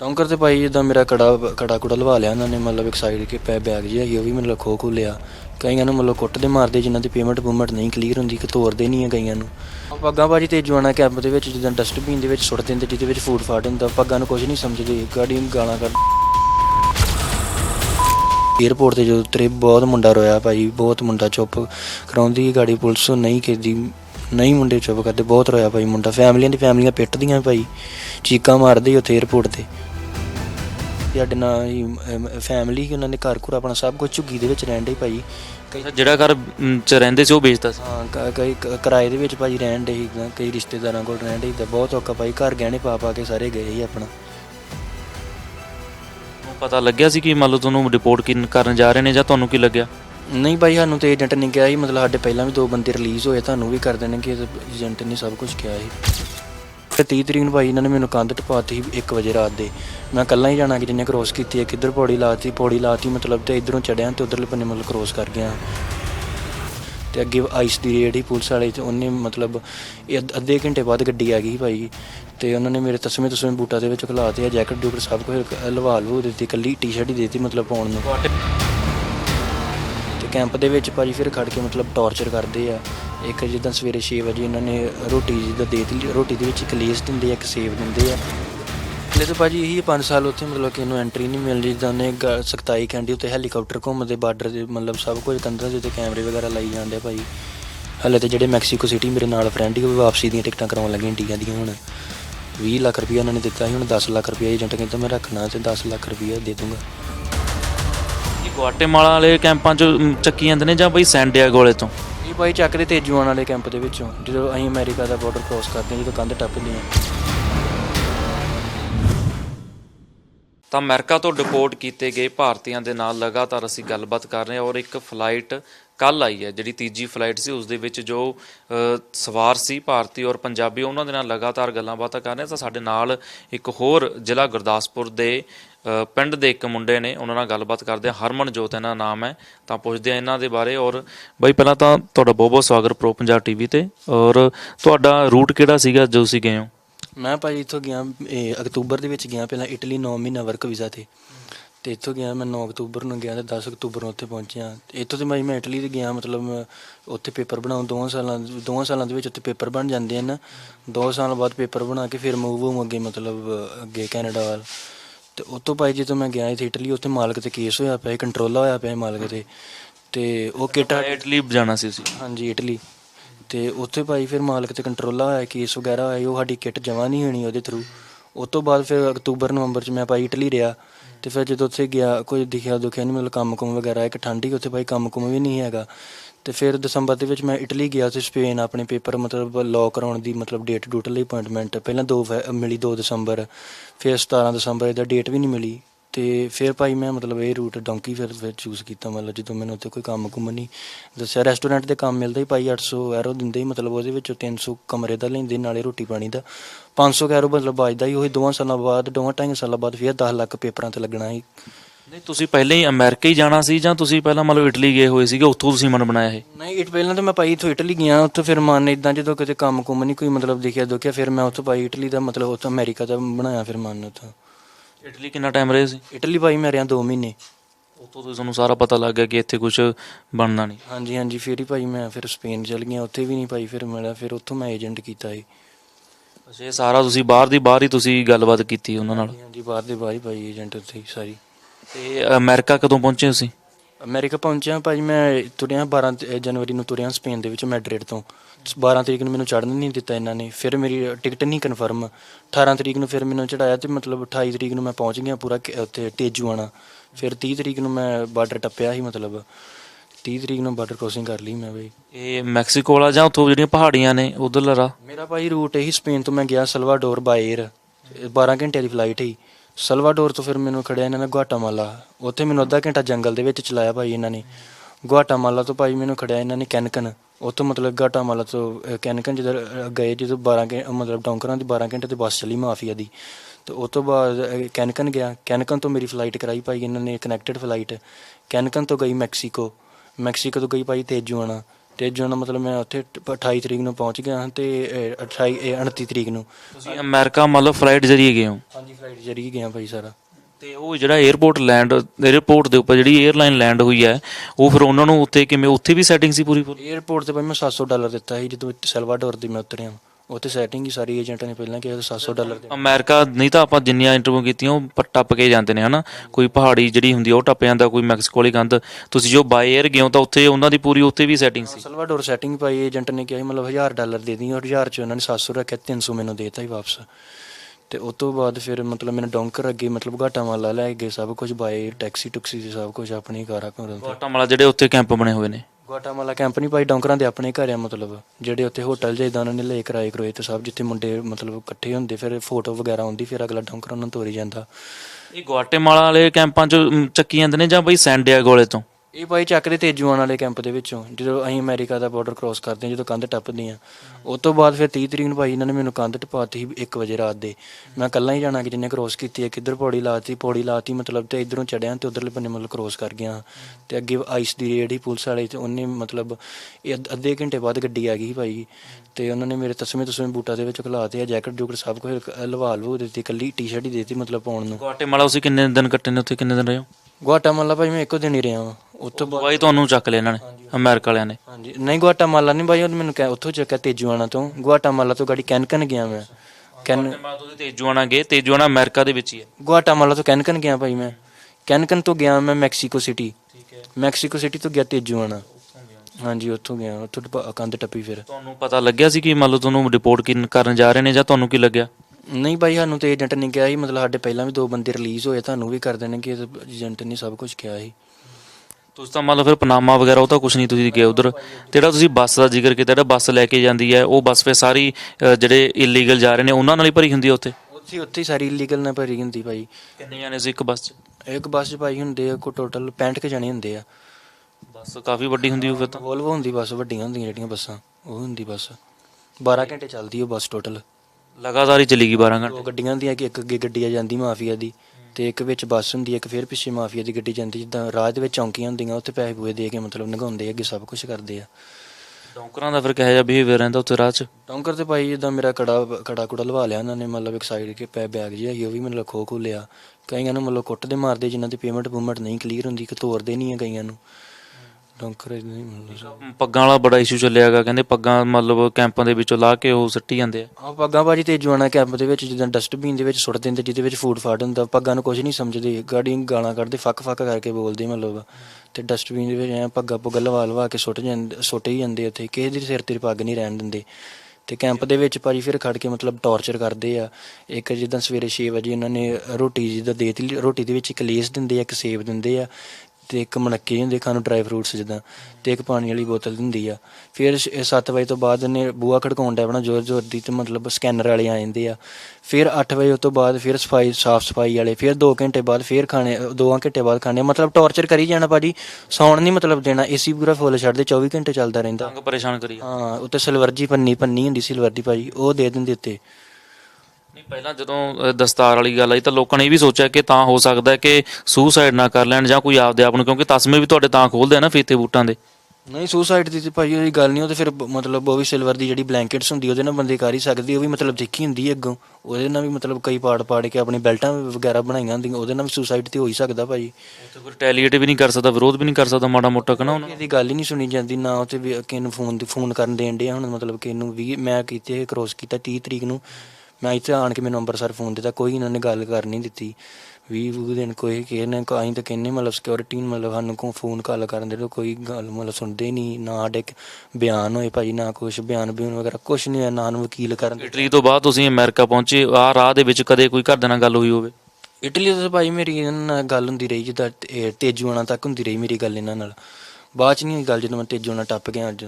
ਟੌਂਕਰ ਤੇ ਭਾਈ ਜਿੱਦਾਂ ਮੇਰਾ ਕੜਾ ਕੜਾ ਕੁੜਾ ਲਵਾ ਲਿਆ ਉਹਨਾਂ ਨੇ, ਮਤਲਬ ਇੱਕ ਸਾਈਡ ਕੇ ਪੈ, ਬੈਗ ਜਿਹਾ ਸੀ ਉਹ ਵੀ ਮਤਲਬ ਖੋ ਖੋ ਲਿਆ। ਕਈਆਂ ਨੂੰ ਮਤਲਬ ਕੁੱਟਦੇ ਮਾਰਦੇ ਜਿਨ੍ਹਾਂ ਦੀ ਪੇਮੈਂਟ ਪੂਮੈਂਟ ਨਹੀਂ ਕਲੀਅਰ ਹੁੰਦੀ ਕਿ ਤੋਰਦੇ ਨਹੀਂ ਹੈ ਕਈਆਂ ਨੂੰ। ਪੱਗਾਂ ਭਾਜੀ ਤੇ ਜਵਾਨਾ ਕੈਂਪ ਦੇ ਵਿੱਚ, ਜਿੱਦਾਂ ਡਸਟਬਿਨ ਦੇ ਵਿੱਚ ਸੁੱਟ ਦਿੰਦੇ, ਜਿਹਦੇ ਵਿੱਚ ਫੂਡ ਫਾਟ ਹੁੰਦਾ ਪੱਗਾਂ ਨੂੰ ਕੁਝ ਨਹੀਂ ਸਮਝਦੇ, ਗਾੜੀ ਗਾਲਾਂ ਕੱਢ ਏਅਰਪੋਰਟ ਤੇ ਜਦੋਂ ਉਤਰੇ, ਬਹੁਤ ਮੁੰਡਾ ਰੋਇਆ ਭਾਈ ਬਹੁਤ ਮੁੰਡਾ ਚੁੱਪ ਕਰਾਉਂਦੀ ਗਾੜੀ ਪੁਲਿਸ ਨਹੀਂ ਕਰਦੀ ਨਹੀਂ ਮੁੰਡੇ ਚੁੱਪ ਕਰਦੇ, ਬਹੁਤ ਰੋਇਆ ਭਾਈ ਮੁੰਡਾ, ਫੈਮਲੀਆਂ ਦੀ ਫੈਮਲੀਆਂ ਪਿੱਟਦੀਆਂ ਭਾਈ, ਚੀਕਾਂ ਮਾਰਦੇ ਉੱਥੇ ਏਅਰਪੋਰਟ ਤੇ। ਸਾਡੇ ਨਾਲ ਹੀ ਫੈਮਿਲੀ ਉਹਨਾਂ ਨੇ ਘਰ ਘੁਰ ਆਪਣਾ ਸਭ ਕੁਝ ਝੁੱਗੀ ਦੇ ਵਿੱਚ ਰਹਿਣ ਦੇ ਭਾਈ। ਕਈ ਜਿਹੜਾ ਘਰ ਚ ਰਹਿੰਦੇ ਸੀ ਉਹ ਵੇਚਦਾ ਸੀ? ਹਾਂ ਕ- ਕਈ ਕ- ਕਿਰਾਏ ਦੇ ਵਿੱਚ ਭਾਜੀ ਰਹਿਣ ਦੇ ਸੀ ਕਈ ਰਿਸ਼ਤੇਦਾਰਾਂ ਕੋਲ ਰਹਿਣ ਦੇ ਤਾਂ ਬਹੁਤ ਔਖਾ ਭਾਈ ਘਰ ਗਹਿਣੇ ਪਾ ਪਾ ਕੇ ਸਾਰੇ ਗਏ ਸੀ ਆਪਣਾ। ਉਹ ਪਤਾ ਲੱਗਿਆ ਸੀ ਕਿ ਮੰਨ ਲਓ ਤੁਹਾਨੂੰ ਰਿਪੋਰਟ ਕਰਨ ਜਾ ਰਹੇ ਨੇ ਜਾਂ ਤੁਹਾਨੂੰ ਕੀ ਲੱਗਿਆ? ਨਹੀਂ ਭਾਈ ਸਾਨੂੰ ਤੇ ਏਜੰਟ ਨੇ ਕਿਹਾ ਸੀ ਮਤਲਬ ਸਾਡੇ ਪਹਿਲਾਂ ਵੀ ਦੋ ਬੰਦੇ ਰਿਲੀਜ਼ ਹੋਏ ਤੁਹਾਨੂੰ ਵੀ ਕਰ ਦੇਣਗੇ ਏਜੰਟ ਨੇ ਸਭ ਕੁਝ ਕਿਹਾ ਸੀ। ਫਿਰ 30 ਤਰੀਕ ਨੂੰ ਭਾਈ ਇਹਨਾਂ ਨੇ ਮੈਨੂੰ ਕੰਧ ਟਪਾਤੀ 1 ਵਜੇ ਰਾਤ ਦੇ। ਮੈਂ ਇਕੱਲਾ ਹੀ ਜਾਣਾ ਕਿ ਜਿੰਨੇ ਕ੍ਰੋਸ ਕੀਤੀ ਹੈ, ਕਿੱਧਰ ਪੌੜੀ ਲਾਤੀ ਪੌੜੀ ਲਾਤੀ ਮਤਲਬ ਤੇ ਇਧਰੋਂ ਚੜਿਆ ਤੇ ਉਧਰਲੇ ਬੰਨੇ ਮਤਲਬ ਕ੍ਰੋਸ ਕਰ ਗਿਆ। ਤੇ ਅੱਗੇ ਆਈਸ ਦੀ ਜਿਹੜੀ ਪੁਲਿਸ ਵਾਲੇ ਤੇ ਉਹਨੇ ਮਤਲਬ ਇਹ ਅੱਧੇ ਘੰਟੇ ਬਾਅਦ ਗੱਡੀ ਆ ਗਈ ਸੀ ਭਾਈ। ਤੇ ਉਹਨਾਂ ਨੇ ਮੇਰੇ ਤਸਵੇਂ ਤਸਮੇ ਬੂਟਾਂ ਦੇ ਵਿੱਚ ਖਲਾਤੇ ਆ, ਜੈਕਟ ਜੂਕਟ ਸਭ ਕੁਝ ਲਵਾ ਲੂ ਦਿੱਤੀ ਕੱਲੀ ਟੀ-ਸ਼ਰਟ ਹੀ ਦਿੱਤੀ ਮਤਲਬ ਪਾਉਣ ਨੂੰ। ਤੇ ਕੈਂਪ ਦੇ ਵਿੱਚ ਭਾਜੀ ਫਿਰ ਖੜ ਕੇ ਮਤਲਬ ਟੌਰਚਰ ਕਰਦੇ ਆ। ਇੱਕ ਜਿੱਦਾਂ ਸਵੇਰੇ 6 ਵਜੇ ਇਹਨਾਂ ਨੇ ਰੋਟੀ ਜਿੱਦਾਂ ਦੇ ਦਿੱਤੀ, ਰੋਟੀ ਦੇ ਵਿੱਚ ਇੱਕ ਲੇਸ ਦਿੰਦੇ ਆ, ਇੱਕ ਸੇਬ ਦਿੰਦੇ ਆ। ਲੈ ਤਾਂ ਭਾਜੀ ਇਹੀ 5 ਸਾਲ ਉੱਥੇ ਮਤਲਬ ਕਿ ਇਹਨੂੰ ਐਂਟਰੀ ਨਹੀਂ ਮਿਲਦੀ, ਜਿੱਦਾਂ ਨੇ ਸਖਤਾਈ ਕਹਿੰਦੀ ਉੱਤੇ ਹੈਲੀਕਾਪਟਰ ਘੁੰਮਦੇ ਬਾਰਡਰ ਦੇ ਮਤਲਬ ਸਭ ਕੁਝ ਕੰਧਾਂ ਦੇ ਉੱਤੇ ਕੈਮਰੇ ਵਗੈਰਾ ਲਾਈ ਜਾਂਦੇ ਆ ਭਾਈ ਹਲੇ ਤੇ ਜਿਹੜੇ ਮੈਕਸੀਕੋ ਸਿਟੀ ਮੇਰੇ ਨਾਲ ਫਰੈਂਡ ਹੀ ਉਹ ਵੀ ਵਾਪਸੀ ਦੀਆਂ ਟਿਕਟਾਂ ਕਰਾਉਣ ਲੱਗੇ ਇੰਡੀਆ ਦੀਆਂ ਹੁਣ। 20 ਲੱਖ ਰੁਪਇਆ ਉਹਨਾਂ ਨੇ ਦਿੱਤਾ ਸੀ, ਹੁਣ 10 ਲੱਖ ਰੁਪਇਆ ਏਜੰਟ ਕਹਿੰਦਾ ਮੈਂ ਰੱਖਣਾ ਤੇ 10 ਲੱਖ ਰੁਪਇਆ ਦੇ ਦੂੰਗਾ। ਇਹ ਗੁਆਟੇਮਾਲਾ ਵਾਲੇ ਕੈਂਪਾਂ ਚ ਚੱਕੀ ਜਾਂਦੇ ਨੇ ਜਾਂ ਬਈ ਸੈਂਡਿਆਗੋ ਵਾਲੇ ਤੋਂ? ਇਹ ਭਾਈ ਚੱਕ ਦੇ ਤੇਜੂਆਣ ਵਾਲੇ ਕੈਂਪ ਦੇ ਵਿੱਚੋਂ ਜਦੋਂ ਅਸੀਂ ਅਮਰੀਕਾ ਦਾ ਬਾਰਡਰ ਕ੍ਰੋਸ ਕਰਦੇ ਹਾਂ ਜਦੋਂ ਕੰਧ ਟੱਪਦੇ ਹਾਂ। ਤਾਂ ਅਮਰੀਕਾ ਤੋਂ ਡਿਪੋਰਟ ਕੀਤੇ ਗਏ ਭਾਰਤੀਆਂ ਦੇ ਨਾਲ ਲਗਾਤਾਰ ਅਸੀਂ ਗੱਲਬਾਤ ਕਰ ਰਹੇ ਹਾਂ ਔਰ ਇੱਕ ਫਲਾਈਟ ਕੱਲ ਆਈ ਹੈ ਜਿਹੜੀ ਤੀਜੀ ਫਲਾਈਟ ਸੀ ਉਸ ਦੇ ਵਿੱਚ ਜੋ ਅ, ਸਵਾਰ ਸੀ ਭਾਰਤੀ ਔਰ ਪੰਜਾਬੀ ਉਹਨਾਂ ਦੇ ਨਾਲ ਲਗਾਤਾਰ ਗੱਲਾਂ ਬਾਤਾਂ ਕਰ ਰਹੇ ਹਾਂ। ਤਾਂ ਸਾਡੇ ਨਾਲ ਇੱਕ ਹੋਰ ਜ਼ਿਲ੍ਹਾ ਗੁਰਦਾਸਪੁਰ ਦੇ ਪਿੰਡ ਦੇ ਇੱਕ ਮੁੰਡੇ ਨੇ ਉਹਨਾਂ ਨਾਲ ਗੱਲਬਾਤ ਕਰਦੇ ਹਾਂ। ਹਰਮਨਜੋਤ ਇਹਨਾਂ ਦਾ ਨਾਮ ਹੈ। ਤਾਂ ਪੁੱਛਦੇ ਹਾਂ ਇਹਨਾਂ ਦੇ ਬਾਰੇ ਔਰ ਬਈ ਪਹਿਲਾਂ ਤਾਂ ਤੁਹਾਡਾ ਬਹੁਤ ਬਹੁਤ ਸਵਾਗਤ ਪ੍ਰੋ ਪੰਜਾਬ ਟੀਵੀ ਤੇ। ਔਰ ਤੁਹਾਡਾ ਰੂਟ ਕਿਹੜਾ ਸੀਗਾ ਜੋ ਤੁਸੀਂ ਗਏ ਹੋ? ਮੈਂ ਭਾਈ ਇੱਥੋਂ ਗਿਆ, ਇਹ ਅਕਤੂਬਰ ਦੇ ਵਿੱਚ ਗਿਆ ਪਹਿਲਾਂ ਇਟਲੀ 9 ਮਹੀਨਾ ਵਰਕ ਵੀਜ਼ਾ ਤੇ। ਤੇ ਇੱਥੋਂ ਗਿਆ ਮੈਂ 9 ਅਕਤੂਬਰ ਨੂੰ ਗਿਆ ਤੇ 10 ਅਕਤੂਬਰ ਨੂੰ ਉੱਥੇ ਪਹੁੰਚਿਆ। ਤੇ ਇੱਥੋਂ ਤੇ ਮੈਂ ਮੈਂ ਇਟਲੀ ਤੇ ਗਿਆ, ਮਤਲਬ ਮੈਂ ਉੱਥੇ ਪੇਪਰ ਬਣਾਉਂ ਦੋਵਾਂ ਸਾਲਾਂ ਦੋਵਾਂ ਸਾਲਾਂ ਦੇ ਵਿੱਚ ਉੱਥੇ ਪੇਪਰ ਬਣ ਜਾਂਦੇ ਹਨ। ਦੋ ਸਾਲ ਬਾਅਦ ਪੇਪਰ ਬਣਾ ਕੇ ਫਿਰ ਮੂਵ ਹੋਊਂ ਅੱਗੇ, ਮਤਲਬ ਅੱਗੇ ਕੈਨੇਡਾ ਵੱਲ। ਤੇ ਉੱਥੋਂ ਭਾਈ ਜਦੋਂ ਮੈਂ ਗਿਆ ਇੱਥੇ ਇਟਲੀ ਉੱਥੇ ਮਾਲਕ ਤੇ ਕੇਸ ਹੋਇਆ ਪਿਆ ਕੰਟਰੋਲਾ ਹੋਇਆ ਪਿਆ ਮਾਲਕ ਤੇ ਤੇ ਉਹ ਕਿਟਾ ਇਟਲੀ ਜਾਣਾ ਸੀ ਤੁਸੀਂ ਹਾਂਜੀ ਇਟਲੀ ਤੇ ਉੱਥੇ ਭਾਈ ਫਿਰ ਮਾਲਕ ਤੇ ਕੰਟਰੋਲਾ ਹੋਇਆ ਕੇਸ ਵਗੈਰਾ ਹੋਇਆ ਉਹ ਸਾਡੀ ਕਿੱਟ ਜਮਾ ਨਹੀਂ ਹੋਣੀ ਉਹਦੇ ਥਰੂ ਉਸ ਤੋਂ ਬਾਅਦ ਫਿਰ ਅਕਤੂਬਰ ਨਵੰਬਰ ਚ ਮੈਂ ਭਾਈ ਇਟਲੀ ਰਿਹਾ। ਤੇ ਫਿਰ ਜਦੋਂ ਉੱਥੇ ਗਿਆ ਕੋਈ ਦਿਖਿਆ ਦੁਖਿਆ ਨਹੀਂ ਮਤਲਬ ਕੰਮ ਕੁਮ ਵਗੈਰਾ ਇੱਕ ਠੰਡੀ ਉੱਥੇ ਭਾਈ ਕੰਮ ਕੁਮ ਵੀ ਨਹੀਂ ਹੈਗਾ। ਤੇ ਫਿਰ ਦਸੰਬਰ ਦੇ ਵਿੱਚ ਮੈਂ ਇਟਲੀ ਗਿਆ ਸੀ, ਸਪੇਨ ਆਪਣੇ ਪੇਪਰ ਮਤਲਬ ਲਾਅ ਕਰਾਉਣ ਦੀ ਮਤਲਬ ਡੇਟ ਡੂਟ ਲਈ ਅਪਾਇੰਟਮੈਂਟ ਪਹਿਲਾਂ ਦੋ ਫੈ- ਮਿਲੀ 2 ਦਸੰਬਰ, ਫਿਰ 17 ਦਸੰਬਰ ਇਹਦਾ ਡੇਟ ਵੀ ਨਹੀਂ ਮਿਲੀ। ਤੇ ਫਿਰ ਭਾਈ ਮੈਂ ਮਤਲਬ ਇਹ ਰੂਟ ਡੌਂਕੀ ਫਿਰ ਫਿਰ ਚੂਜ਼ ਕੀਤਾ, ਮਤਲਬ ਜਦੋਂ ਮੈਨੂੰ ਉੱਥੇ ਕੋਈ ਕੰਮ ਕੁਮ ਨਹੀਂ ਦੱਸਿਆ। ਰੈਸਟੋਰੈਂਟ 'ਤੇ ਕੰਮ ਮਿਲਦਾ ਹੀ ਭਾਈ 800 ਐਰੋ ਦਿੰਦੇ ਹੀ ਮਤਲਬ ਉਹਦੇ ਵਿੱਚੋਂ 300 ਕਮਰੇ ਦਾ ਲੈਂਦੇ, ਨਾਲੇ ਰੋਟੀ ਪਾਣੀ ਦਾ। 500 ਐਰੋ ਮਤਲਬ ਬਚਦਾ ਹੀ ਉਹੀ ਦੋਵਾਂ ਸਾਲਾਂ ਬਾਅਦ ਦੋਵਾਂ ਢਾਈ ਸਾਲਾਂ ਬਾਅਦ ਫਿਰ 10 ਲੱਖ ਪੇਪਰਾਂ ਤੇ ਲੱਗਣਾ ਸੀ। ਨਹੀਂ ਤੁਸੀਂ ਪਹਿਲਾਂ ਹੀ ਅਮਰੀਕਾ ਹੀ ਜਾਣਾ ਸੀ ਜਾਂ ਤੁਸੀਂ ਪਹਿਲਾਂ ਮਤਲਬ ਇਟਲੀ ਗਏ ਹੋਏ ਸੀਗੇ ਉੱਥੋਂ ਤੁਸੀਂ ਮਨ ਬਣਾਇਆ ਇਹ? ਨਹੀਂ ਇਟ ਪਹਿਲਾਂ ਤਾਂ ਮੈਂ ਭਾਈ ਇੱਥੋਂ ਇਟਲੀ ਗਿਆ ਉੱਥੋਂ ਫਿਰ ਮਨ ਇਦਾਂ ਜਦੋਂ ਕਿਤੇ ਕੰਮ ਕੁਮ ਨਹੀਂ ਕੋਈ ਮਤਲਬ ਦੇਖਿਆ ਦੁਖਿਆ ਫਿਰ ਮੈਂ ਉੱਥੋਂ ਭਾਈ ਇਟਲੀ ਦਾ ਮਤਲਬ ਉੱਥੋਂ ਅਮਰੀਕਾ ਦਾ ਬਣਾਇਆ ਫਿਰ ਮਨ ਉੱਥੋਂ। ਇਟਲੀ ਕਿੰਨਾ ਟਾਈਮ ਰਹੇ ਸੀ? ਇਟਲੀ ਭਾਈ ਮੈਂ ਰਿਹਾ 2 ਮਹੀਨੇ। ਉੱਥੋਂ ਤੋਂ ਤੁਹਾਨੂੰ ਸਾਰਾ ਪਤਾ ਲੱਗ ਗਿਆ ਕਿ ਇੱਥੇ ਕੁਝ ਬਣਨਾ ਨਹੀਂ। ਹਾਂਜੀ ਹਾਂਜੀ ਫਿਰ ਹੀ ਭਾਈ ਮੈਂ ਫਿਰ ਸਪੇਨ ਚਲ ਗਿਆ ਉੱਥੇ ਵੀ ਨਹੀਂ ਭਾਈ ਫਿਰ ਮਿਲਿਆ ਫਿਰ ਉੱਥੋਂ ਮੈਂ ਏਜੰਟ ਕੀਤਾ ਸੀ ਅੱਛਾ ਇਹ ਸਾਰਾ ਤੁਸੀਂ ਬਾਹਰ ਦੀ ਬਾਹਰ ਹੀ ਤੁਸੀਂ ਗੱਲਬਾਤ ਕੀਤੀ ਉਹਨਾਂ ਨਾਲ? ਹਾਂਜੀ, ਹਾਂਜੀ ਬਾਹਰ ਦੇ ਬਾਹਰ ਹੀ ਭਾਈ ਏਜੰਟ ਉੱਥੇ ਹੀ ਸਾਰੀ। ਤੇ ਅਮਰੀਕਾ ਕਦੋਂ ਪਹੁੰਚੇ ਤੁਸੀਂ? ਅਮਰੀਕਾ ਪਹੁੰਚਿਆ ਭਾਈ ਮੈਂ ਤੁਰਿਆ 12 ਤ- ਜਨਵਰੀ ਨੂੰ ਤੁਰਿਆ ਸਪੇਨ ਦੇ ਵਿੱਚ ਮੈਡਰਿਡ ਤੋਂ। 12 ਤਰੀਕ ਨੂੰ ਮੈਨੂੰ ਚੜ੍ਹਨ ਨਹੀਂ ਦਿੱਤਾ ਇਹਨਾਂ ਨੇ। ਫਿਰ ਮੇਰੀ ਟਿਕਟ ਨਹੀਂ ਕਨਫਰਮ 18 ਤਰੀਕ ਨੂੰ ਫਿਰ ਮੈਨੂੰ ਚੜਾਇਆ ਤੇ ਮਤਲਬ 28 ਤਰੀਕ ਨੂੰ ਮੈਂ ਪਹੁੰਚ ਗਿਆ ਪੂਰਾ ਕ- ਉੱਥੇ ਤੇਜੂਆਣਾ। ਫਿਰ 30 ਤਰੀਕ ਨੂੰ ਮੈਂ ਬਾਰਡਰ ਟੱਪਿਆ ਸੀ ਮਤਲਬ। 30 ਤਰੀਕ ਨੂੰ ਬਾਰਡਰ ਕ੍ਰੋਸਿੰਗ ਕਰ ਲਈ ਮੈਂ ਬਈ। ਇਹ ਮੈਕਸੀਕੋ ਵਾਲਾ ਜਾਂ ਉੱਥੋਂ ਜਿਹੜੀਆਂ ਪਹਾੜੀਆਂ ਨੇ ਉਧਰਲਾ ਰਾਹ ਮੇਰਾ ਭਾਈ ਰੂਟ ਇਹੀ ਸਪੇਨ ਤੋਂ ਮੈਂ ਗਿਆ ਸਲਵਾਡੋਰ ਅਰ 12 ਘੰਟੇ ਦੀ ਫਲਾਈਟ ਸੀ। ਸਲਵਾਡੋਰ ਤੋਂ ਫਿਰ ਮੈਨੂੰ ਖੜਿਆ ਇਹਨਾਂ ਨੇ ਗੁਆਟਾਮਾਲਾ। ਉੱਥੇ ਮੈਨੂੰ ਅੱਧਾ ਘੰਟਾ ਜੰਗਲ ਦੇ ਵਿੱਚ ਚਲਾਇਆ ਭਾਈ ਇਹਨਾਂ ਨੇ। ਗੁਆਟਾਮਾਲਾ ਤੋਂ ਭਾਈ ਮੈਨੂੰ ਖੜਿਆ ਇਹਨਾਂ ਨੇ ਕੈਨਕਨ। ਉੱਥੋਂ ਮਤਲਬ ਗੁਆਟਾਮਾਲਾ ਤੋਂ ਕੈਨਕਨ ਜਦੋਂ ਗਏ ਜਦੋਂ 12 ਘੰਟੇ ਮਤਲਬ ਡੌਂਕਰਾਂ ਦੀ 12 ਘੰਟੇ ਤੇ ਬੱਸ ਚੱਲੀ ਮਾਫੀਆ ਦੀ। ਤੇ ਉਸ ਤੋਂ ਬਾਅਦ ਕੈਨਕਨ ਗਿਆ। ਕੈਨਕਨ ਤੋਂ ਮੇਰੀ ਫਲਾਈਟ ਕਰਾਈ ਭਾਈ ਇਹਨਾਂ ਨੇ ਕਨੈਕਟਡ ਫਲਾਈਟ ਕੈਨਕਨ ਤੋਂ ਗਈ ਮੈਕਸੀਕੋ। ਮੈਕਸੀਕੋ ਤੋਂ ਗਈ ਭਾਈ ਤੇਜੂਆਣਾ। ਤੇ ਜਦੋਂ ਮਤਲਬ ਮੈਂ ਉੱਥੇ 28 ਤਰੀਕ ਨੂੰ ਪਹੁੰਚ ਗਿਆ ਤੇ 28 29 ਤਰੀਕ ਨੂੰ। ਤੁਸੀਂ ਅਮਰੀਕਾ ਮਤਲਬ ਫਲਾਈਟ ਜ਼ਰੀਏ ਗਏ ਹੋ? ਹਾਂਜੀ ਫਲਾਈਟ ਜ਼ਰੀਏ ਗਿਆ ਭਾਈ ਸਾਰਾ। ਤੇ ਉਹ ਜਿਹੜਾ 에어ਪੋਰਟ ਲੈਂਡ 에어ਪੋਰਟ ਦੇ ਉੱਪਰ ਜਿਹੜੀ 에ਅਰਲਾਈਨ ਲੈਂਡ ਹੋਈ ਹੈ ਉਹ ਫਿਰ ਉਹਨਾਂ ਨੂੰ ਉੱਥੇ ਕਿਵੇਂ ਉੱਥੇ ਵੀ ਸੈਟਿੰਗ ਸੀ ਪੂਰੀ 에어ਪੋਰਟ ਤੇ ਭਾਈ ਮੈਂ 700 ਡਾਲਰ ਦਿੱਤਾ ਸੀ ਜਦੋਂ ਸਲਵਾਡੋਰ ਦੀ ਮੈਂ ਉਤਰਿਆ। ਉੱਥੇ ਸੈਟਿੰਗ ਹੀ ਸਾਰੀ ਏਜੰਟ ਨੇ ਪਹਿਲਾਂ ਕਿਹਾ 700 ਡਾਲਰ ਦੇ ਅਮਰੀਕਾ ਨਹੀਂ ਤਾਂ ਆਪਾਂ ਜਿੰਨੀਆਂ ਇੰਟਰਵਿਊ ਕੀਤੀਆਂ ਉਹ ਪ- ਟੱਪ ਕੇ ਜਾਂਦੇ ਨੇ ਹਨਾ? ਕੋਈ ਪਹਾੜੀ ਜਿਹੜੀ ਹੁੰਦੀ ਆ ਉਹ ਟੱਪ ਜਾਂਦਾ ਕੋਈ ਮੈਕਸੀਕੋ ਵਾਲੀ ਕੰਧ। ਤੁਸੀਂ ਜੋ ਬਾਈ 에ਅਰ ਗਏ ਹੋ ਤਾਂ ਉੱਥੇ ਉਹਨਾਂ ਦੀ ਪੂਰੀ ਉੱਥੇ ਵੀ ਸੈਟਿੰਗ ਸੀ। ਸੈਲਵਾਡੋਰ ਸੈਟਿੰਗ ਪਾਈ ਏਜੰਟ ਨੇ ਕਿਹਾ ਸੀ ਮਤਲਬ 1000 ਡਾਲਰ ਦੇ ਦੀ ਔਰ 1000 ਚ ਉਹਨਾਂ ਨੇ 700 ਰੱਖਿਆ 300 ਮੈਨੂੰ ਦੇਤਾ ਹੀ ਵਾਪਸ। ਤੇ ਉਸ ਤੋਂ ਬਾਅਦ ਫਿਰ ਮਤਲਬ ਮੈਨੂੰ ਡੌਂਕਰ ਅੱਗੇ ਮਤਲਬ ਘਾਟਾਵਾਲਾ ਲੈ ਗਏ ਸਭ ਕੁਝ ਬਾਏ ਟੈਕਸੀ ਟੁਕਸੀ ਸੀ ਸਭ ਕੁਝ ਆਪਣੀ ਕਾਰਾਂ ਕੋਲ ਗੁਆਟਾਮਾਲਾ ਜਿਹੜੇ ਉੱਥੇ ਕੈਂਪ ਬਣੇ ਹੋਏ ਨੇ? ਗੁਆਟਾਮਾਲਾ ਕੰਪਨੀ ਭਾਈ ਡੌਂਕਰਾਂ ਦੇ ਆਪਣੇ ਘਰ ਆ ਮਤਲਬ। ਜਿਹੜੇ ਉੱਥੇ ਹੋਟਲ ਜਿਹਦਾ ਉਹਨਾਂ ਨੇ ਲੈ ਕਿਰਾਏ ਕਰੋਏ ਤੇ ਸਭ ਜਿੱਥੇ ਮੁੰਡੇ ਮਤਲਬ ਇਕੱਠੇ ਹੁੰਦੇ ਫਿਰ ਫੋਟੋ ਵਗੈਰਾ ਆਉਂਦੀ ਫਿਰ ਅਗਲਾ ਡੌਂਕਰ ਉਹਨਾਂ ਨੂੰ ਤੋਰੀ ਜਾਂਦਾ। ਇਹ ਗੁਆਟੇਮਾਲਾ ਵਾਲੇ ਕੈਂਪਾਂ 'ਚ ਚੱਕੀ ਜਾਂਦੇ ਨੇ ਜਾਂ ਬਈ ਸੈਂਡਿਆਗੋ ਵਾਲੇ ਤੋਂ? ਇਹ ਭਾਈ ਚੱਕਦੇ ਤੇਜੂਆਣ ਵਾਲੇ ਕੈਂਪ ਦੇ ਵਿੱਚੋਂ, ਜਦੋਂ ਅਸੀਂ ਅਮਰੀਕਾ ਦਾ ਬਾਰਡਰ ਕ੍ਰਾਸ ਕਰਦੇ ਹਾਂ, ਜਦੋਂ ਕੰਧ ਟੱਪਦੇ ਹਾਂ। ਉਸ ਤੋਂ ਬਾਅਦ ਫਿਰ 30 ਤਰੀਕ ਨੂੰ ਭਾਈ ਇਹਨਾਂ ਨੇ ਮੈਨੂੰ ਕੰਧ ਟਪਾਤੀ 1 ਵਜੇ ਰਾਤ ਦੇ। ਮੈਂ ਇਕੱਲਾ ਹੀ ਜਾਣਾ ਕਿ ਜਿੰਨੇ ਕ੍ਰਾਸ ਕੀਤੀ ਹੈ, ਕਿੱਧਰ ਪੌੜੀ ਲਾਤੀ ਪੌੜੀ ਲਾਤੀ ਮਤਲਬ ਤੇ ਇਧਰੋਂ ਚੜਿਆ ਤੇ ਉਧਰਲੇ ਬੰਨੇ ਮਤਲਬ ਕ੍ਰਾਸ ਕਰ ਗਿਆ। ਤੇ ਅੱਗੇ ਆਈਸ ਦੀ ਰੇਡ ਹੀ ਪੁਲਿਸ ਵਾਲੇ ਤੇ ਉਹਨੇ ਮਤਲਬ ਇਹ ਅੱਧੇ ਘੰਟੇ ਬਾਅਦ ਗੱਡੀ ਆ ਗਈ ਸੀ ਭਾਈ। ਤੇ ਉਹਨਾਂ ਨੇ ਮੇਰੇ ਤਸਮੇ ਤਸਮੇ ਬੂਟਾਂ ਦੇ ਵਿੱਚ ਖਲਾਤੇ ਆ, ਜੈਕਟ ਜੁਕਟ ਸਭ ਕੁਝ ਲਵਾ ਲਵੋ ਦਿੱਤੀ ਕੱਲੀ ਟੀ-ਸ਼ਰਟ ਹੀ ਦੇਤੀ ਮਤਲਬ ਪਾਉਣ ਨੂੰ। ਗੁਆਟੇਮਾਲਾ ਤੁਸੀਂ ਕਿੰਨੇ ਦਿਨ ਕੱਟੇ ਨੇ, ਉੱਥੇ ਕਿੰਨੇ ਦਿਨ ਰਹੇ ਹੋ? ਗੁਆਟਾਮਾਲਾ ਭਾਈ ਮੈਂ ਇੱਕੋ ਦਿਨ ਹੀ ਰਿਹਾ ਬਾਅਦ ਬਾਈ ਤੁਹਾਨੂੰ ਚੱਕ ਲਿਆ ਇਹਨਾਂ ਨੇ ਅਮਰੀਕਾ ਵਾਲਿਆਂ ਨੇ। ਹਾਂਜੀ। ਨਹੀਂ ਗੁਆਟਾਮਾਲਾ ਨਹੀਂ ਬਾਈ ਉਹ ਮੈਨੂੰ ਕਹਿ ਉੱਥੋਂ ਚੱਕਿਆ ਤੇਜੂਆਣਾ ਤੋਂ। ਗੁਆਟਾਮਾਲਾ ਤੋਂ ਗਾੜੀ ਕੈਨਕਨ ਗਿਆ ਮੈਂ। ਕੈਨ ਗੁਆਟੇਮਾਲਾ ਤੋਂ ਤੇਜੂਆਣਾ ਗਏ। ਤੇਜੂਆਣਾ ਅਮਰੀਕਾ ਦੇ ਵਿੱਚ ਹੀ ਹੈ। ਗੁਆਟਾਮਾਲਾ ਤੋਂ ਕੈਨਕਨ ਗਿਆ ਭਾਈ ਮੈਂ। ਕੈਨਕਨ ਤੋਂ ਗਿਆ ਮੈਂ ਮੈਕਸੀਕੋ ਸਿਟੀ। ਠੀਕ ਹੈ। ਮੈਕਸੀਕੋ ਸਿਟੀ ਤੋਂ ਗਿਆ ਤੇਜੂਆਣਾ। ਹਾਂਜੀ ਉੱਥੋਂ ਗਿਆ। ਉੱਥੋਂ ਕੰਧ ਟੱਪੀ ਫਿਰ। ਤੁਹਾਨੂੰ ਪਤਾ ਲੱਗਿਆ ਸੀ ਕਿ ਮੰਨ ਲਓ ਤੁਹਾਨੂੰ ਰਿਪੋਰਟ ਕਰਨ ਜਾ ਰਹੇ ਨੇ ਜਾਂ ਤੁਹਾਨੂੰ ਕੀ ਲੱਗਿਆ? ਨਹੀਂ ਭਾਈ ਸਾਨੂੰ ਤੇ ਏਜੰਟ ਨੇ ਕਿਹਾ ਸੀ ਮਤਲਬ ਸਾਡੇ ਪਹਿਲਾਂ ਵੀ ਦੋ ਬੰਦੇ ਰਿਲੀਜ਼ ਹੋਏ ਤੁਹਾਨੂੰ ਵੀ ਕਰ ਦੇਣਗੇ ਏਜੰਟ ਨੇ ਸਭ ਕੁਝ ਕਿਹਾ ਸੀ। ਤੁਸੀਂ ਤਾਂ ਮੰਨ ਲਓ ਫਿਰ ਪਨਾਮਾ ਵਗੈਰਾ ਉਹ ਤਾਂ ਕੁਝ ਨਹੀਂ ਤੁਸੀਂ ਗਏ ਉਧਰ। ਜਿਹੜਾ ਤੁਸੀਂ ਬੱਸ ਦਾ ਜ਼ਿਕਰ ਕੀਤਾ ਜਿਹੜਾ ਬੱਸ ਲੈ ਕੇ ਜਾਂਦੀ ਹੈ ਉਹ ਬੱਸ ਫਿਰ ਸਾਰੀ ਅ, ਜਿਹੜੇ ਇਲੀਗਲ ਜਾ ਰਹੇ ਨੇ ਉਹਨਾਂ ਨਾਲ ਹੀ ਭਰੀ ਹੁੰਦੀ ਹੈ ਉੱਥੇ? ਉੱਥੇ ਉੱਥੇ ਹੀ ਸਾਰੀ ਇਲੀਗਲ ਨਾ ਭਰੀ ਹੁੰਦੀ ਭਾਈ ਕਿੰਨੇ ਜਾਣੇ ਸੀ ਇੱਕ ਬੱਸ 'ਚ? ਇੱਕ ਬੱਸ 'ਚ ਭਾਈ ਹੁੰਦੇ ਆ ਕੋ ਟੋਟਲ 65 ਕ ਜਣੇ ਹੁੰਦੇ ਆ। ਬੱਸ ਕਾਫੀ ਵੱਡੀ ਹੁੰਦੀ ਹੋ ਫਿਰ ਤਾਂ। ਵੋਲਵੋ ਹੁੰਦੀ ਬੱਸ ਵੱਡੀਆਂ ਹੁੰਦੀਆਂ ਜਿਹੜੀਆਂ ਬੱਸਾਂ ਉਹ ਹੁੰਦੀ ਬੱਸ। 12 ਘੰਟੇ ਚੱਲਦੀ ਉਹ ਬੱਸ ਟੋਟਲ ਲਗਾਤਾਰ ਹੀ ਚੱਲੀ ਗਈ 12 ਦੋ ਘੰਟੇ। ਗੱਡੀਆਂ ਹੁੰਦੀਆਂ ਕਿ ਇੱਕ ਅੱਗੇ ਗੱਡੀ ਆ ਜਾਂਦੀ ਮਾਫੀਆ ਦੀ ਤੇ ਇੱਕ ਵਿੱਚ ਬੱਸ ਹੁੰਦੀ ਹੈ ਇੱਕ ਫਿਰ ਪਿੱਛੇ ਮਾਫੀਆ ਦੀ ਗੱਡੀ ਜਾਂਦੀ ਜਿੱਦਾਂ ਰਾਹ ਦੇ ਵਿੱਚ ਚੌਂਕੀਆਂ ਹੁੰਦੀਆਂ ਉੱਥੇ ਪੈਸੇ ਪੂਏ ਦੇ ਕੇ ਮਤਲਬ ਨਗਾਉਂਦੇ ਅੱਗੇ ਸਭ ਕੁਝ ਕਰਦੇ ਆ। ਡੌਂਕਰਾਂ ਦਾ ਫਿਰ ਕਿਹੋ ਜਿਹਾ ਬਿਹੇਵੀਅਰ ਰਹਿੰਦਾ ਉੱਥੇ ਰਾਹ 'ਚ? ਟੌਂਕਰ ਤੇ ਭਾਈ ਜਿੱਦਾਂ ਮੇਰਾ ਕੜਾ ਕੜਾ ਕੁੜਾ ਲਵਾ ਲਿਆ ਉਹਨਾਂ ਨੇ ਮਤਲਬ ਇੱਕ ਸਾਈਡ ਕੇ ਪੈ ਬੈਗ ਜਿਹਾ ਸੀ ਉਹ ਵੀ ਮਤਲਬ ਖੋ ਖੋ ਲਿਆ। ਕਈਆਂ ਨੂੰ ਮਤਲਬ ਕੁੱਟਦੇ ਮਾਰਦੇ ਜਿਨ੍ਹਾਂ ਦੀ ਪੇਮੈਂਟ ਪੂਮੈਂਟ ਨਹੀਂ ਕਲੀਅਰ ਹੁੰਦੀ ਕਿ ਤੋਰਦੇ ਨਹੀਂ ਆ ਕਈਆਂ ਨੂੰ। ਟੌਂਕਰ ਨਹੀਂ ਮਤਲਬ ਪੱਗਾਂ ਵਾਲਾ ਬੜਾ ਇਸ਼ੂ ਚੱਲਿਆਗਾ ਕਹਿੰਦੇ ਪੱਗਾਂ ਮਤਲਬ ਕੈਂਪਾਂ ਦੇ ਵਿੱਚੋਂ ਲਾ ਕੇ ਉਹ ਸੱਟੀ ਜਾਂਦੇ ਆ। ਆ ਪੱਗਾਂ ਬਾਜੀ ਤੇ ਜਵਾਨਾ ਕੈਂਪ ਦੇ ਵਿੱਚ ਜਿੱਦਾਂ ਡਸਟਬਿਨ ਦੇ ਵਿੱਚ ਸੁੱਟ ਦਿੰਦੇ ਜਿਹਦੇ ਵਿੱਚ ਫੂਡ ਫਾਡ ਹੁੰਦਾ ਪੱਗਾਂ ਨੂੰ ਕੁਝ ਨਹੀਂ ਸਮਝਦੇ ਗਾੜੀ ਗਾਲਾਂ ਕੱਢਦੇ ਫੱਕ ਫੱਕ ਕਰਕੇ ਬੋਲਦੇ ਮਤਲਬ। ਤੇ ਡਸਟਬਿਨ ਦੇ ਵਿੱਚ ਐ ਪੱਗਾਂ ਪੁੱਗਾਂ ਲਵਾ ਲਵਾ ਕੇ ਸੁੱਟ ਜਾਂਦੇ ਸੁੱਟ ਹੀ ਜਾਂਦੇ ਉੱਥੇ ਕਿਸੇ ਦੇ ਸਿਰ ਤੇ ਪੱਗ ਨਹੀਂ ਰਹਿਣ ਦਿੰਦੇ। ਤੇ ਕੈਂਪ ਦੇ ਵਿੱਚ ਭਾਜੀ ਫਿਰ ਖੜ ਕੇ ਮਤਲਬ ਟੌਰਚਰ ਕਰਦੇ ਆ। ਇੱਕ ਜਿੱਦਾਂ ਸਵੇਰੇ 6 ਵਜੇ ਉਹਨਾਂ ਨੇ ਰੋਟੀ ਜਿੱਦਾਂ ਦੇਤੀ ਰੋਟੀ ਦੇ ਵਿੱਚ ਇੱਕ ਲੇਸ ਦਿੰਦੇ ਆ ਇੱਕ ਸੇਬ ਦਿੰਦੇ ਆ। ਤੇ ਇੱਕ ਮਣੱਕੇ ਹੁੰਦੇ ਖਾਣ ਨੂੰ ਡਰਾਈ ਫਰੂਟਸ ਜਿੱਦਾਂ ਤੇ ਇੱਕ ਪਾਣੀ ਵਾਲੀ ਬੋਤਲ ਹੁੰਦੀ ਆ। ਫਿਰ 7 ਵਜੇ ਤੋਂ ਬਾਅਦ ਨੇ ਬੂਆ ਖੜਕਾਉਣ ਦਾ ਆਪਣਾ ਜ਼ੋਰ ਜ਼ੋਰ ਦੀ ਤੇ ਮਤਲਬ ਸਕੈਨਰ ਵਾਲੇ ਆ ਜਾਂਦੇ ਆ। ਫਿਰ 8 ਵਜੇ ਤੋਂ ਬਾਅਦ ਫਿਰ ਸਫ਼ਾਈ ਸਾਫ਼ ਸਫ਼ਾਈ ਵਾਲੇ ਫਿਰ 2 ਘੰਟੇ ਬਾਅਦ ਫਿਰ ਖਾਣੇ 2 ਘੰਟੇ ਬਾਅਦ ਖਾਣੇ ਮਤਲਬ ਟੌਰਚਰ ਕਰੀ ਜਾਣਾ ਭਾਜੀ ਸੌਣ ਨਹੀਂ ਮਤਲਬ ਦੇਣਾ ਏਸੀ ਪੂਰਾ ਫੁੱਲ ਛੱਡਦੇ 24 ਘੰਟੇ ਚੱਲਦਾ ਰਹਿੰਦਾ। ਤੰਗ ਪਰੇਸ਼ਾਨ ਕਰੀ ਹਾਂ ਉੱਤੇ ਸਿਲਵਰ ਜੀ ਪੰਨੀ ਪੰਨੀ ਹੁੰਦੀ ਸਿਲਵਰ ਦੀ ਭਾਜੀ ਉਹ ਦੇ ਦਿੰਦੇ ਉੱਤੇ। ਪਹਿਲਾਂ ਜਦੋਂ ਦਸਤਾਰ ਵਾਲੀ ਗੱਲ ਆਈ ਤਾਂ ਲੋਕਾਂ ਨੇ ਇਹ ਵੀ ਸੋਚਿਆ ਕਿ ਤਾਂ ਹੋ ਸਕਦਾ ਹੈ ਕਿ ਸੁਸਾਈਡ ਨਾ ਕਰ ਲੈਣ ਜਾਂ ਕੋਈ ਆਪਦੇ ਆਪ ਨੂੰ ਕਿਉਂਕਿ ਤਸਮੇ ਵੀ ਤੁਹਾਡੇ ਤਾਂ ਖੋਲਦੇ ਆ ਨਾ ਫੀਤੇ ਬੂਟਾਂ ਦੇ। ਨਹੀਂ ਸੁਸਾਈਡ ਦੀ ਤੇ ਭਾਈ ਉਹਦੀ ਗੱਲ ਨਹੀਂ ਉਹ ਤੇ ਫਿਰ ਬ- ਮਤਲਬ ਉਹ ਵੀ ਸਿਲਵਰ ਦੀ ਜਿਹੜੀ ਬਲੈਂਕਟਸ ਹੁੰਦੀ ਉਹਦੇ ਨਾਲ ਬੰਦੇ ਕਰ ਹੀ ਸਕਦੀ ਉਹ ਵੀ ਮਤਲਬ ਦੇਖੀ ਹੁੰਦੀ ਹੈ ਅੱਗੋਂ। ਉਹਦੇ ਨਾਲ ਵੀ ਮਤਲਬ ਕਈ ਪਾੜ ਪਾੜ ਕੇ ਆਪਣੀ ਬੈਲਟਾਂ ਵਗੈਰਾ ਬਣਾਈਆਂ ਹੁੰਦੀਆਂ ਉਹਦੇ ਨਾਲ ਵੀ ਸੁਸਾਈਡ ਤੇ ਹੋ ਹੀ ਸਕਦਾ ਭਾਈ। ਉੱਥੇ ਕੋਈ ਰਿਟੈਲੀਏਟ ਵੀ ਨਹੀਂ ਕਰ ਸਕਦਾ ਵਿਰੋਧ ਵੀ ਨਹੀਂ ਕਰ ਸਕਦਾ ਮਾੜਾ ਮੋਟਾ ਕਨਾ ਉਹਨਾਂ ਇਹਦੀ ਗੱਲ ਹੀ ਨਹੀਂ ਸੁਣੀ ਜਾਂਦੀ ਨਾ ਉਹ ਤੇ ਵੀ ਕਿਸੇ ਨੂੰ ਫੋਨ ਫੋਨ ਕਰਨ ਦੇਣ ਡਿਆ ਹੁਣ ਮਤਲਬ ਕਿ ਇਹਨੂੰ ਵੀ ਮੈਂ ਕੀਤੇ ਕ੍ਰੋਸ ਕੀਤਾ 30 ਤਰੀਕ ਨੂੰ। ਮੈਂ ਇੱਥੇ ਆਣ ਕੇ ਮੈਨੂੰ ਅੰਮ੍ਰਿਤਸਰ ਫੋਨ ਦਿੱਤਾ ਕੋਈ ਇਹਨਾਂ ਨੇ ਗੱਲ ਕਰ ਨਹੀਂ ਦਿੱਤੀ। 20 ਵੀਹ ਦਿਨ ਕੋਈ ਕਿਸੇ ਨੇ ਕੋਈ ਤਾਂ ਕਹਿੰਨੇ ਮਤਲਬ ਸਿਕਿਉਰਿਟੀ ਮਤਲਬ ਸਾਨੂੰ ਕੋ ਫੋਨ ਕਾਲ ਕਰਨ ਦੇ ਕੋਈ ਗੱਲ ਮਤਲਬ ਸੁਣਦੇ ਨਹੀਂ ਨਾ ਸਾਡੇ ਬਿਆਨ ਹੋਏ ਭਾਜੀ ਨਾ ਕੁਛ ਬਿਆਨ ਬਿਊਨ ਵਗੈਰਾ ਕੁਛ ਨਹੀਂ ਹੋਇਆ ਨਾ ਨੂੰ ਵਕੀਲ ਕਰਨ ਇਟਲੀ ਤੋਂ ਬਾਅਦ ਤੁਸੀਂ ਅਮਰੀਕਾ ਪਹੁੰਚੇ ਆ ਰਾਹ ਦੇ ਵਿੱਚ ਕਦੇ ਕੋਈ ਘਰ ਦੇ ਨਾਲ ਗੱਲ ਹੋਈ ਹੋਵੇ? ਇਟਲੀ ਤੋਂ ਭਾਈ ਮੇਰੀ ਇਹਨਾਂ ਨਾਲ ਗੱਲ ਹੁੰਦੀ ਰਹੀ ਜਿੱਦਾਂ ਤੇ- ਤੇਜੂਆਣਾ ਤੱਕ ਹੁੰਦੀ ਰਹੀ ਮੇਰੀ ਗੱਲ ਇਹਨਾਂ ਨਾਲ। ਬਾਅਦ ਚ ਨਹੀਂ ਗੱਲ ਜਦੋਂ ਮੈਂ ਤੇਜੂਆਣਾ ਟੱਪ ਗਿਆ ਅੱਜ।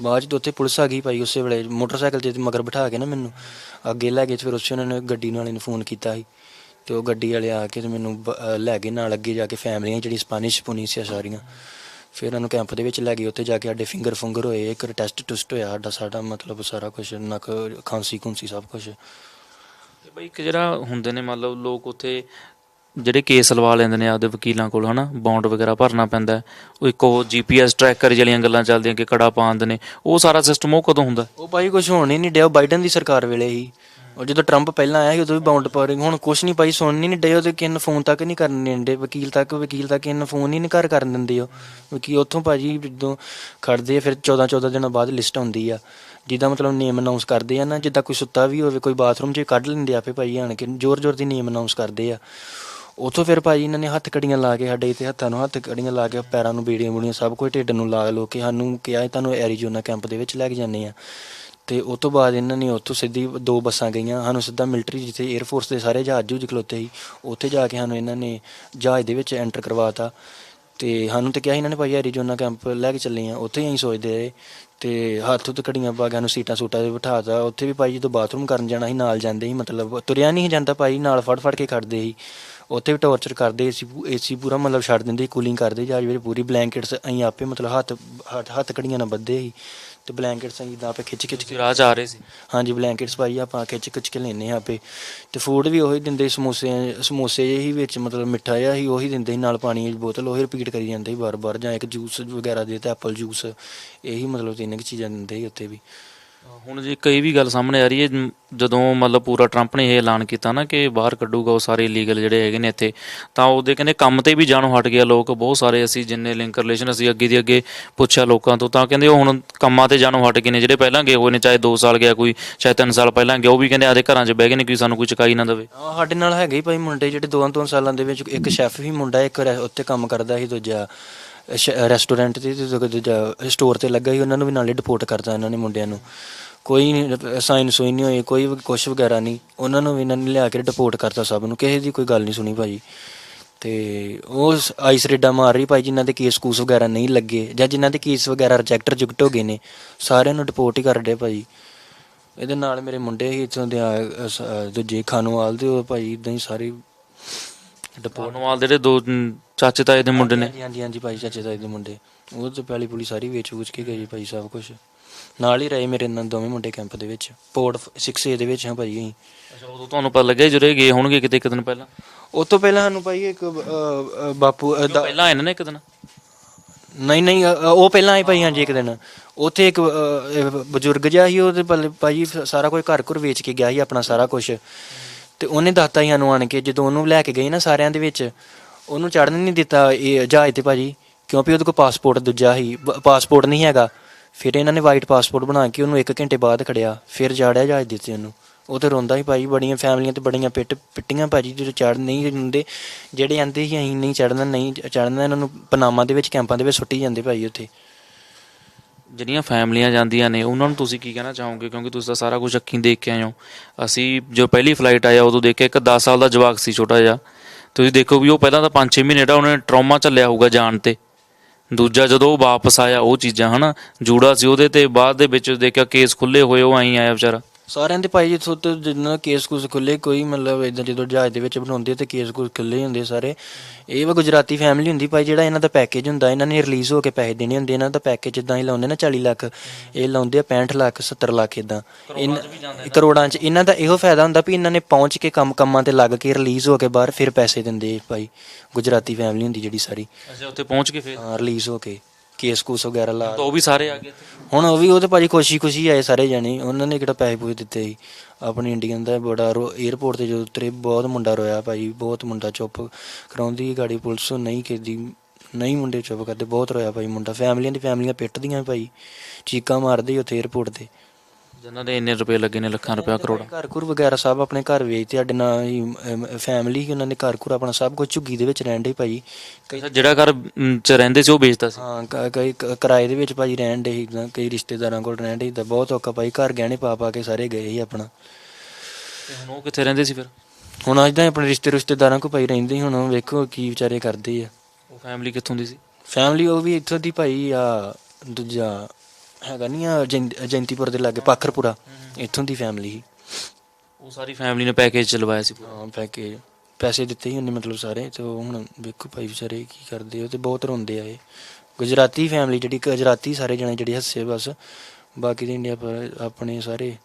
ਬਾਅਦ ਚ ਉੱਥੇ ਪੁਲਿਸ ਆ ਗਈ ਭਾਈ, ਉਸੇ ਵੇਲੇ ਮੋਟਰਸਾਈਕਲ ਤੇ ਮਗਰ ਬਿਠਾ ਕੇ ਨਾ ਮੈਨੂੰ, ਅੱਗੇ ਲੈ ਗਏ ਤੇ ਫਿਰ ਉਸੇ ਉਹਨਾਂ ਨੇ ਗੱਡੀ ਵਾਲੇ ਨੂੰ ਫੋਨ ਕੀਤਾ ਸੀ ਤੇ ਉਹ ਗੱਡੀ ਵਾਲੇ ਆ ਕੇ ਤੇ ਮੈਨੂੰ ਬ- ਅਹ ਲੈ ਗਏ ਨਾਲ ਅੱਗੇ ਜਾ ਕੇ ਫੈਮਲੀਆਂ ਜਿਹੜੀ ਸਪੈਨਿਸ਼ ਪੁਨੀਸੀਆ ਸਾਰੀਆਂ। ਫਿਰ ਉਹਨੂੰ ਕੈਂਪ ਦੇ ਵਿੱਚ ਲੈ ਗਏ, ਉੱਥੇ ਜਾ ਕੇ ਸਾਡੇ ਫਿੰਗਰ ਫੁੰਗਰ ਹੋਏ, ਇੱਕ ਟੈਸਟ ਟੁਸਟ ਹੋਇਆ ਸਾਡਾ ਸਾਡਾ ਮਤਲਬ ਸਾਰਾ ਕੁਝ ਨੱਕ ਖਾਂਸੀ ਖੁੰਸੀ ਸਭ ਕੁਝ ਤੇ ਬਈ ਇੱਕ ਜਿਹੜਾ ਹੁੰਦੇ ਨੇ ਮੰਨ ਲਓ ਲੋਕ ਉੱਥੇ ਜਿਹੜੇ ਕੇਸ ਲਵਾ ਲੈਂਦੇ ਨੇ ਆਪਦੇ ਵਕੀਲਾਂ ਕੋਲ, ਹਨਾ ਬੌਂਡ ਵਗੈਰਾ ਭਰਨਾ ਪੈਂਦਾ ਹੈ। ਉਹ ਇੱਕ ਉਹ ਜੀਪੀਐਸ ਟਰੈਕਰ ਜਿਹੜੀਆਂ ਗੱਲਾਂ ਚੱਲਦੀਆਂ ਕਿ ਕੜਾ ਪਾਉਂਦੇ ਨੇ। ਉਹ ਸਾਰਾ ਸਿਸਟਮ ਉਹ ਕਦੋਂ ਹੁੰਦਾ? ਉਹ ਭਾਈ ਕੁਝ ਹੋਣ ਹੀ ਨਹੀਂ ਡਿਆ, ਉਹ ਬਾਈਡਨ ਦੀ ਸਰਕਾਰ ਵੇਲੇ ਹੀ। ਉਹ ਜਦੋਂ ਟਰੰਪ ਪਹਿਲਾਂ ਆਇਆ ਸੀ, ਉਦੋਂ ਵੀ ਬਾਉਂਡ ਪਾਰਿੰਗ ਹੁਣ ਕੁਝ ਨਹੀਂ ਭਾਈ ਸੁਣ ਹੀ ਨਹੀਂ ਡਿਆ ਉਹਦੇ ਕਿੰਨ ਫੋਨ ਤੱਕ ਨਹੀਂ ਕਰਨ ਦਿੰਦੇ। ਵਕੀਲ ਤੱਕ ਵਕੀਲ ਤੱਕ ਕਿੰਨ ਫੋਨ ਹੀ ਨਹੀਂ ਘਰ ਕਰਨ ਦਿੰਦੇ ਉਹ। ਵਕੀਲ ਉੱਥੋਂ ਭਾਜੀ ਜਦੋਂ ਖੜਦੇ ਆ, ਫਿਰ 14 14 ਦਿਨਾਂ ਬਾਅਦ ਲਿਸਟ ਆਉਂਦੀ ਆ। ਜਿਹਦਾ ਮਤਲਬ ਨੇਮ ਅਨਾਉਂਸ ਕਰਦੇ ਆ ਨਾ, ਜਿੱਦਾਂ ਕੋਈ ਸੁੱਤਾ ਵੀ ਹੋਵੇ, ਕੋਈ ਬਾਥਰੂਮ 'ਚ ਕੱਢ ਲੈਂਦੇ ਆਪੇ ਭਾਈ, ਆਣ ਕੇ। ਜ਼ੋਰ ਜ਼ੋਰ ਦੀ ਨੇਮ ਅਨਾਉਂਸ ਕਰਦੇ ਆ। ਉਥੋਂ ਫਿਰ ਭਾਜੀ ਇਹਨਾਂ ਨੇ ਹੱਥ ਕੜੀਆਂ ਲਾ ਕੇ ਸਾਡੇ ਤੇ ਹੱਥਾਂ ਨੂੰ ਹੱਥ ਕੜੀਆਂ ਲਾ ਕੇ ਪੈਰਾਂ ਨੂੰ ਬੀੜੀਆਂ ਬੁੜੀਆਂ ਸਭ ਕੁਝ ਢਿੱਡ ਨੂੰ ਲਾ ਲੋ ਕੇ ਸਾਨੂੰ ਕਿਹਾ ਇਹ ਤੁਹਾਨੂੰ ਐਰੀਜ਼ੋਨਾ ਕੈਂਪ ਦੇ ਵਿੱਚ ਲੈ ਕੇ ਜਾਂਦੇ ਆ ਤੇ ਉਸ ਤੋਂ ਬਾਅਦ ਇਹਨਾਂ ਨੇ ਉੱਥੋਂ ਸਿੱਧੀ ਦੋ ਬੱਸਾਂ ਗਈਆਂ। ਸਾਨੂੰ ਸਿੱਧਾ ਮਿਲਟਰੀ ਜਿੱਥੇ 에ਅਰ ਫੋਰਸ ਦੇ ਸਾਰੇ ਜਹਾਜ਼ ਜੂਜ ਖਲੋਤੇ ਸੀ, ਉੱਥੇ ਜਾ ਕੇ ਸਾਨੂੰ ਇਹਨਾਂ ਨੇ ਜਹਾਜ਼ ਦੇ ਵਿੱਚ ਐਂਟਰ ਕਰਵਾਤਾ ਤੇ ਸਾਨੂੰ ਤੇ ਕਿਹਾ ਸੀ ਇਹਨਾਂ ਨੇ, ਭਾਈ ਐਰੀਜ਼ੋਨਾ ਕੈਂਪ ਲੈ ਕੇ ਚੱਲੇ ਆ, ਉੱਥੇ ਹੀ ਅਸੀਂ ਸੋਚਦੇ ਰਹੇ ਤੇ ਹੱਥ ਉੱਤੇ ਘੜੀਆਂ ਪਾ ਕੇ ਸਾਨੂੰ ਸੀਟਾਂ ਸੂਟਾਂ ਤੇ ਬਿਠਾਤਾ ਉੱਥੇ ਵੀ ਭਾਈ ਜਦੋਂ ਬਾਥਰੂਮ ਕਰਨ ਜਾਣਾ ਸੀ, ਨਾਲ ਜਾਂਦੇ ਸੀ, ਮਤਲਬ ਤੁਰਿਆ ਨਹੀਂ ਸੀ ਜਾਂਦਾ ਭਾਈ, ਨਾਲ ਫੜ ਫੜ ਕੇ ਖੜਦੇ ਸੀ। ਉੱਥੇ ਵੀ ਟੌਰਚਰ ਕਰਦੇ ਏਸੀ ਏਸੀ ਪੂਰਾ ਮਤਲਬ ਛੱਡ ਦਿੰਦੇ ਕੂਲਿੰਗ ਕਰਦੇ ਜਹਾਜ਼ ਵਿੱਚ ਪੂਰੀ ਬਲੈਂਕਟਸ ਅਸੀਂ ਆਪੇ ਮਤਲਬ ਹੱਥ, ਹੱਥ- ਹੱਥ ਕੜੀਆਂ ਨਾਲ ਬੱਧੇ ਸੀ। ਤੇ ਬਲੈਂਕਟਸ ਅਸੀਂ ਇਦਾਂ ਆਪੇ ਖਿੱਚ ਖਿੱਚ ਕੇ ਤੁਸੀਂ ਰਾਹ 'ਚ ਆ ਰਹੇ ਸੀ। ਹਾਂਜੀ ਬਲੈਂਕਟਸ ਭਾਈ ਆਪਾਂ ਖਿੱਚ ਖਿੱਚ ਕੇ ਲੈਨੇ ਆ ਆਪੇ। ਤੇ ਫੂਡ ਵੀ ਉਹੀ ਦਿੰਦੇ ਸਮੋਸੇ ਸਮੋਸੇ ਜਿਹੇ ਵਿੱਚ ਮਤਲਬ ਮਿੱਠਾ ਜਿਹਾ ਹੀ ਉਹੀ ਦਿੰਦੇ ਸੀ ਨਾਲ ਪਾਣੀ ਦੀ ਬੋਤਲ ਉਹੀ ਰਿਪੀਟ ਕਰੀ ਜਾਂਦੇ ਸੀ ਬਾਰ-ਬਾਰ ਜਾਂ ਇੱਕ ਜੂਸ ਵਗੈਰਾ ਦੇ ਤੇ ਐਪਲ ਜੂਸ ਇਹੀ ਮਤਲਬ ਤਿੰਨ ਕੁ ਚੀਜ਼ਾਂ ਦਿੰਦੇ ਸੀ ਉੱਥੇ ਵੀ। ਹੁਣ ਜੇ ਕਈ ਵੀ ਗੱਲ ਸਾਹਮਣੇ ਆ ਰਹੀ ਹੈ ਮ, ਜਦੋਂ ਮਤਲਬ ਪੂਰਾ ਟਰੰਪ ਨੇ ਇਹ ਐਲਾਨ ਕੀਤਾ ਨਾ ਕਿ ਬਾਹਰ ਕੱਢੂਗਾ ਉਹ ਸਾਰੇ ਇਲੀਗਲ ਜਿਹੜੇ ਹੈਗੇ ਨੇ ਇੱਥੇ ਤਾਂ ਉਹਦੇ ਕਹਿੰਦੇ ਕੰਮ ਤੇ ਵੀ ਜਾਣੋਂ ਹਟ ਗਿਆ ਲੋਕ ਬਹੁਤ ਸਾਰੇ ਅਸੀਂ ਜਿੰਨੇ ਲਿੰਕ ਰਿਲੇਸ਼ਨ ਅਸੀਂ ਅੱਗੇ ਦੀ ਅੱਗੇ ਪੁੱਛਿਆ ਲੋਕਾਂ ਤੋਂ ਤਾਂ ਕਹਿੰਦੇ ਉਹ ਹੁਣ ਕੰਮਾਂ ਤੇ ਜਾਣੋਂ ਹਟ ਗਏ ਨੇ ਜਿਹੜੇ ਪਹਿਲਾਂ ਗਏ ਹੋਏ ਨੇ ਚਾਹੇ 2 ਸਾਲ ਗਿਆ ਕੋਈ ਚਾਹੇ 3 ਸਾਲ ਪਹਿਲਾਂ ਗਿਆ ਉਹ ਵੀ ਕਹਿੰਦੇ ਆਦੇ ਘਰਾਂ 'ਚ ਬਹਿ ਗਏ ਨੇ ਕਿ ਸਾਨੂੰ ਕੋਈ ਚੁਕਾਈ ਨਾ ਦੇਵੇ। ਹਾਂ ਸਾਡੇ ਨਾਲ ਹੈਗੇ ਹੀ ਭਾਈ ਮੁੰਡੇ ਜਿਹੜੇ ਦੋਆਂ ਤੋਂ ਸਾਲਾਂ ਦੇ ਵਿੱਚ ਇੱਕ ਸ਼ੈਫ ਵੀ ਮੁੰਡਾ ਇੱਕ ਰੈ- ਉੱਥੇ ਕੰਮ ਕਰਦਾ ਸੀ ਦੂਜਾ ਰੈਸਟੋਰੈਂਟ ਤੇ ਤੇ ਦੂਜਾ- ਦੂਜਾ ਸਟੋਰ ਤੇ ਲੱਗਾ ਸੀ ਉਹਨਾਂ ਨੂੰ ਵੀ ਨਾਲੇ ਡਿਪੋਰਟ ਕਰਤਾ ਇਹਨਾਂ ਨੇ ਮੁੰਡਿਆਂ ਨੂੰ। ਕੋਈ ਸਾਈਨ ਸੋਈ ਨਹੀਂ ਹੋਈ ਕੋਈ ਕੁਛ ਵਗੈਰਾ ਨਹੀਂ ਉਹਨਾਂ ਨੂੰ ਵੀ ਇਹਨਾਂ ਨੇ ਲਿਆ ਕੇ ਡਿਪੋਰਟ ਕਰਤਾ ਸਭ ਨੂੰ ਕਿਸੇ ਦੀ ਕੋਈ ਗੱਲ ਨਹੀਂ ਸੁਣੀ ਭਾਜੀ। ਤੇ ਉਹ ਆਈਸ ਰੇਡਾ ਮਾਰ ਰਹੀ ਭਾਈ ਜਿਨ੍ਹਾਂ ਦੇ ਕੇਸ ਕੂਸ ਵਗੈਰਾ ਨਹੀਂ ਲੱਗੇ ਜਾਂ ਜਿਨ੍ਹਾਂ ਦੇ ਕੇਸ ਵਗੈਰਾ ਰਿਜੈਕਟ ਰਿਜੈਕਟ ਹੋ ਗਏ ਨੇ ਸਾਰਿਆਂ ਨੂੰ ਡਿਪੋਰਟ ਹੀ ਕਰ ਡੇ ਭਾਜੀ। ਇਹਦੇ ਨਾਲ ਮੇਰੇ ਮੁੰਡੇ ਹੀ ਇੱਥੋਂ ਦੇ ਦੂਜੇ ਖਾਨੋਵਾਲ ਦੇ ਉਹ ਭਾਈ ਇਦਾਂ ਹੀ ਸਾਰੇ ਜਿਹੜੇ ਦੋ ਮ, ਚਾਚੇ ਤਾਏ ਦੇ ਮੁੰਡੇ ਨੇ। ਹਾਂਜੀ ਹਾਂਜੀ ਭਾਈ ਚਾਚੇ ਤਾਏ ਦੇ ਮੁੰਡੇ। ਉਹ ਤੇ ਪਹਿਲੀ ਪੁਲੀ ਸਾਰੀ ਵੇਚ ਵੂਚ ਕੇ ਗਏ ਭਾਈ ਸਭ ਕੁਝ ਨਾਲ ਹੀ ਰਹੇ ਮੇਰੇ ਨਾਲ ਦੋਵੇਂ ਮੁੰਡੇ ਕੈਂਪ ਦੇ ਵਿੱਚ। ਪੋਰਟ 6A ਦੇ ਵਿੱਚ ਹਾਂ ਭਾਈ ਅਸੀਂ। ਅੱਛਾ ਉਦੋਂ ਤੁਹਾਨੂੰ ਪਤਾ ਲੱਗਿਆ ਜਿਹੜੇ ਗਏ ਹੋਣਗੇ ਕਿਤੇ ਇੱਕ ਦਿਨ ਪਹਿਲਾਂ? ਉਸ ਤੋਂ ਪਹਿਲਾਂ ਸਾਨੂੰ ਭਾਈ ਇੱਕ ਅ, ਅ, ਬਾਪੂ ਅ, ਦਾ- ਪਹਿਲਾਂ ਆਏ ਨੇ ਨਾ ਇੱਕ ਦਿਨ? ਨਹੀਂ ਨਹੀਂ ਅ, ਅ, ਉਹ ਪਹਿਲਾਂ ਆਏ ਭਾਈ ਹਾਂਜੀ ਇੱਕ ਦਿਨ। ਉੱਥੇ ਇੱਕ ਅ, ਬਜ਼ੁਰਗ ਜਿਹਾ ਸੀ ਉਹਦੇ ਪੱਲੇ ਭਾਈ ਸਾਰਾ ਕੋਈ ਘਰ ਘਰ ਵੇਚ ਕੇ ਗਿਆ ਸੀ ਆਪਣਾ ਸਾਰਾ ਕੁਝ ਤੇ ਉਹਨੇ ਦੱਸਤਾ ਸੀ ਸਾਨੂੰ ਆਣ ਕੇ ਜਦੋਂ ਉਹਨੂੰ ਲੈ ਕੇ ਗਏ ਨਾ ਸਾਰਿਆਂ ਦੇ ਵਿੱਚ ਉਹਨੂੰ ਚੜਨ ਨਹੀਂ ਦਿੱਤਾ ਇਹ ਜਹਾਜ਼ ਤੇ ਭਾਜੀ ਕਿਉਂਕਿ ਉਹਦੇ ਕੋਲ ਪਾਸਪੋਰਟ ਦੂਜਾ ਸੀ। ਪਾਸਪੋਰਟ ਨਹੀਂ ਹੈਗਾ। ਫਿਰ ਇਹਨਾਂ ਨੇ ਵਾਈਟ ਪਾਸਪੋਰਟ ਬਣਾ ਕੇ ਉਹਨੂੰ 1 ਘੰਟੇ ਬਾਅਦ ਖੜਿਆ, ਫਿਰ ਜਾੜਿਆ ਜਹਾਜ਼ ਦਿੱਤੀ ਉਹਨੂੰ। ਉਹ ਤੇ ਰੋਂਦਾ ਸੀ ਭਾਈ, ਬੜੀਆਂ ਫੈਮਲੀਆਂ ਤੇ ਬੜੀਆਂ ਪਿੱਟ ਪਿੱਟੀਆਂ ਭਾਜੀ ਜਿਹੜੇ ਚੜ ਨਹੀਂ ਹੁੰਦੇ, ਜਿਹੜੇ ਆਂਦੇ ਸੀ ਅਸੀਂ ਨਹੀਂ ਚੜਨਾ ਨਹੀਂ ਚੜਨਾ ਇਹਨਾਂ ਨੂੰ ਪਨਾਮਾ ਦੇ ਵਿੱਚ ਕੈਂਪਾਂ ਦੇ ਵਿੱਚ ਸੁੱਟੀ ਜਾਂਦੇ ਭਾਈ ਉੱਥੇ। ਜਿਹੜੀਆਂ ਫੈਮਲੀਆਂ ਜਾਂਦੀਆਂ ਨੇ, ਉਹਨਾਂ ਨੂੰ ਤੁਸੀਂ ਕੀ ਕਹਿਣਾ ਚਾਹੋਗੇ? ਕਿਉਂਕਿ ਤੁਸੀਂ ਤਾਂ ਸਾਰਾ ਕੁਝ ਅੱਖੀਂ ਦੇਖ ਕੇ ਆਏ ਹੋ। ਅਸੀਂ ਜੋ ਪਹਿਲੀ ਫਲਾਈਟ ਆਇਆ, ਉਦੋਂ ਦੇਖਿਆ ਇੱਕ 10 ਸਾਲ ਦਾ ਜਵਾਕ ਸੀ, ਛੋਟਾ ਜਿਹਾ। ਤੁਸੀਂ ਦੇਖੋ ਵੀ ਉਹ ਪਹਿਲਾਂ ਤਾਂ 5-6 ਮਹੀਨੇ ਦਾ ਉਹਨੇ ਟਰਾਮਾ ਚੱਲਿਆ ਹੋਊਗਾ ਜਾਣ ਤੇ। ਦੂਜਾ ਜਦੋਂ ਉਹ ਵਾਪਸ ਆਇਆ ਉਹ ਚੀਜ਼ਾਂ, ਹਨਾ, ਜੂੜਾ ਸੀ ਉਹਦੇ ਤੇ ਬਾਅਦ ਦੇ ਵਿੱਚ ਦੇਖਿਆ ਕੇਸ ਖੁੱਲੇ ਹੋਏ ਉਹ ਆਈ ਆਇਆ ਵਿਚਾਰਾ। ਸਾਰਿਆਂ ਦੇ ਭਾਈ ਜਿੱਥੋਂ ਤੋਂ ਜਿੰਨਾ ਕੇਸ ਕੁਸ ਖੁੱਲੇ ਕੋਈ ਮਤਲਬ ਇਦਾਂ ਜਦੋਂ ਜਹਾਜ਼ ਦੇ ਵਿੱਚ ਬਣਾਉਂਦੇ ਤੇ ਕੇਸ ਕੁਸ ਖੁੱਲੇ ਹੁੰਦੇ ਸਾਰੇ। ਇਹ ਵਾ ਗੁਜਰਾਤੀ ਫੈਮਿਲੀ ਹੁੰਦੀ ਭਾਈ ਜਿਹੜਾ ਇਹਨਾਂ ਦਾ ਪੈਕੇਜ ਹੁੰਦਾ ਇਹਨਾਂ ਨੇ ਰਿਲੀਜ਼ ਹੋ ਕੇ ਪੈਸੇ ਦੇਣੇ ਹੁੰਦੇ ਇਹਨਾਂ ਦਾ ਪੈਕੇਜ ਜਿੱਦਾਂ ਹੀ ਲਾਉਂਦੇ ਨਾ 40 ਲੱਖ ਇਹ ਲਾਉਂਦੇ ਆ 65 ਲੱਖ 70 ਲੱਖ ਇਦਾਂ ਕਰੋੜਾਂ 'ਚ ਇਹਨਾਂ ਦਾ। ਇਹੋ ਫਾਇਦਾ ਹੁੰਦਾ ਵੀ ਇਹਨਾਂ ਨੇ ਪਹੁੰਚ ਕੇ ਕੰਮ ਕੰਮਾਂ ਤੇ ਲੱਗ ਕੇ ਰਿਲੀਜ਼ ਹੋ ਕੇ ਬਾਹਰ ਫਿਰ ਪੈਸੇ ਦਿੰਦੇ ਭਾਈ ਗੁਜਰਾਤੀ ਫੈਮਿਲੀ ਹੁੰਦੀ ਜਿਹੜੀ ਸਾਰੀ। ਅੱਛਾ ਉੱਥੇ ਪਹੁੰਚ ਕੇ ਫਿਰ? ਰਿਲੀਜ਼ ਹੋ ਕੇ। ਕੇਸ ਕੂਸ ਵਗੈਰਾ ਲਾ ਤਾਂ ਉਹ ਵੀ ਸਾਰੇ ਆ ਗਏ ਇੱਥੇ। ਹੁਣ ਉਹ ਵੀ ਉਹ ਭਾਜੀ ਖੁਸ਼ੀ ਖੁਸ਼ੀ ਆਏ ਸਾਰੇ ਜਾਣੇ। ਉਹਨਾਂ ਨੇ ਕਿਹੜਾ ਪੈਸੇ ਪੂਸੇ ਦਿੱਤੇ ਸੀ? ਆਪਣੇ ਇੰਡੀਅਨ ਦਾ ਬੜਾ 에ਅਰਪੋਰਟ ਤੇ ਜਦੋਂ ਉਤਰੇ ਬਹੁਤ ਮੁੰਡਾ ਰੋਇਆ ਭਾਜੀ ਬਹੁਤ ਮੁੰਡਾ ਚੁੱਪ ਕਰਾਉਂਦੀ ਗਾੜੀ ਪੁਲਿਸ ਨਹੀਂ ਕਰਦੀ ਨਹੀਂ ਮੁੰਡੇ ਚੁੱਪ ਕਰਦੇ ਬਹੁਤ ਰੋਇਆ ਭਾਈ ਮੁੰਡਾ। ਫੈਮਲੀਆਂ ਦੀ ਫੈਮਲੀਆਂ ਪਿੱਟਦੀਆਂ ਭਾਈ ਚੀਕਾਂ ਮਾਰਦੇ ਉੱਥੇ 에ਅਰਪੋਰਟ ਤੇ। ਜਿਨ੍ਹਾਂ ਦੇ ਇੰਨੇ ਰੁਪਏ ਲੱਗੇ ਨੇ ਲੱਖਾਂ ਰੁਪਏ ਕਰੋੜਾਂ। ਘਰ ਘੁਰ ਵਗੈਰਾ ਸਭ ਆਪਣੇ ਘਰ ਵੇਚਦੇ ਸਾਡੇ ਨਾਲ ਹੀ ਫੈਮਿਲੀ ਹੀ ਉਹਨਾਂ ਨੇ ਘਰ ਘੁਰ ਆਪਣਾ ਸਭ ਕੁਝ ਝੁੱਗੀ ਦੇ ਵਿੱਚ ਰਹਿਣ ਦੇ ਭਾਈ। ਕਈ ਜਿਹੜਾ ਘਰ ਮ, ਚ ਰਹਿੰਦੇ ਸੀ ਉਹ ਵੇਚਦਾ ਸੀ? ਹਾਂ ਕ- ਕਈ ਕ- ਕਿਰਾਏ ਦੇ ਵਿੱਚ ਭਾਜੀ ਰਹਿਣ ਦੇ ਸੀ ਕਈ ਰਿਸ਼ਤੇਦਾਰਾਂ ਕੋਲ ਰਹਿਣ ਦੇ ਸੀ ਬਹੁਤ ਔਖਾ ਭਾਈ ਘਰ ਗਹਿਣੇ ਪਾ ਪਾ ਕੇ ਸਾਰੇ ਗਏ ਸੀ ਆਪਣਾ। ਤੇ ਹੁਣ ਉਹ ਕਿੱਥੇ ਰਹਿੰਦੇ ਸੀ ਫਿਰ? ਹੁਣ ਅੱਜ ਤਾਂ ਆਪਣੇ ਰਿਸ਼ਤੇ ਰਿਸ਼ਤੇਦਾਰਾਂ ਕੋ ਭਾਈ ਰਹਿੰਦੇ ਸੀ, ਹੁਣ ਉਹ ਵੇਖੋ ਕੀ ਵਿਚਾਰੇ ਕਰਦੇ ਆ। ਉਹ ਫੈਮਿਲੀ ਕਿੱਥੋਂ ਦੀ ਸੀ? ਫੈਮਿਲੀ ਉਹ ਵੀ ਇੱਥੋਂ ਦੀ ਭਾਈ ਆ ਦੂਜਾ ਹੈਗਾ ਨਹੀਂ ਆ ਜੈਨ- ਜੈਂਤੀਪੁਰ ਦੇ ਲਾਗੇ ਪਾਖਰਪੁਰਾ। ਇੱਥੋਂ ਦੀ ਫੈਮਿਲੀ ਸੀ। ਉਹ ਸਾਰੀ ਫੈਮਿਲੀ ਨੇ ਪੈਕੇਜ ਚਲਵਾਇਆ ਸੀ ਪੂਰਾ। ਹਾਂ ਪੈਕੇ ਪੈਸੇ ਦਿੱਤੇ ਹੀ ਉਹਨੇ ਮਤਲਬ ਸਾਰੇ ਤੇ ਉਹ ਹੁਣ ਵੇਖੋ ਭਾਈ ਵਿਚਾਰੇ ਕੀ ਕਰਦੇ ਉਹ ਤੇ ਬਹੁਤ ਰੋਂਦੇ ਆ ਇਹ। ਗੁਜਰਾਤੀ ਫੈਮਿਲੀ ਜਿਹੜੀ ਗੁਜਰਾਤੀ ਸਾਰੇ ਜਣੇ ਜਿਹੜੇ ਹੱਸੇ ਬਸ ਬਾਕੀ ਦੇ ਇੰਡੀਆ ਪਰ ਆਪਣੇ ਸਾਰੇ।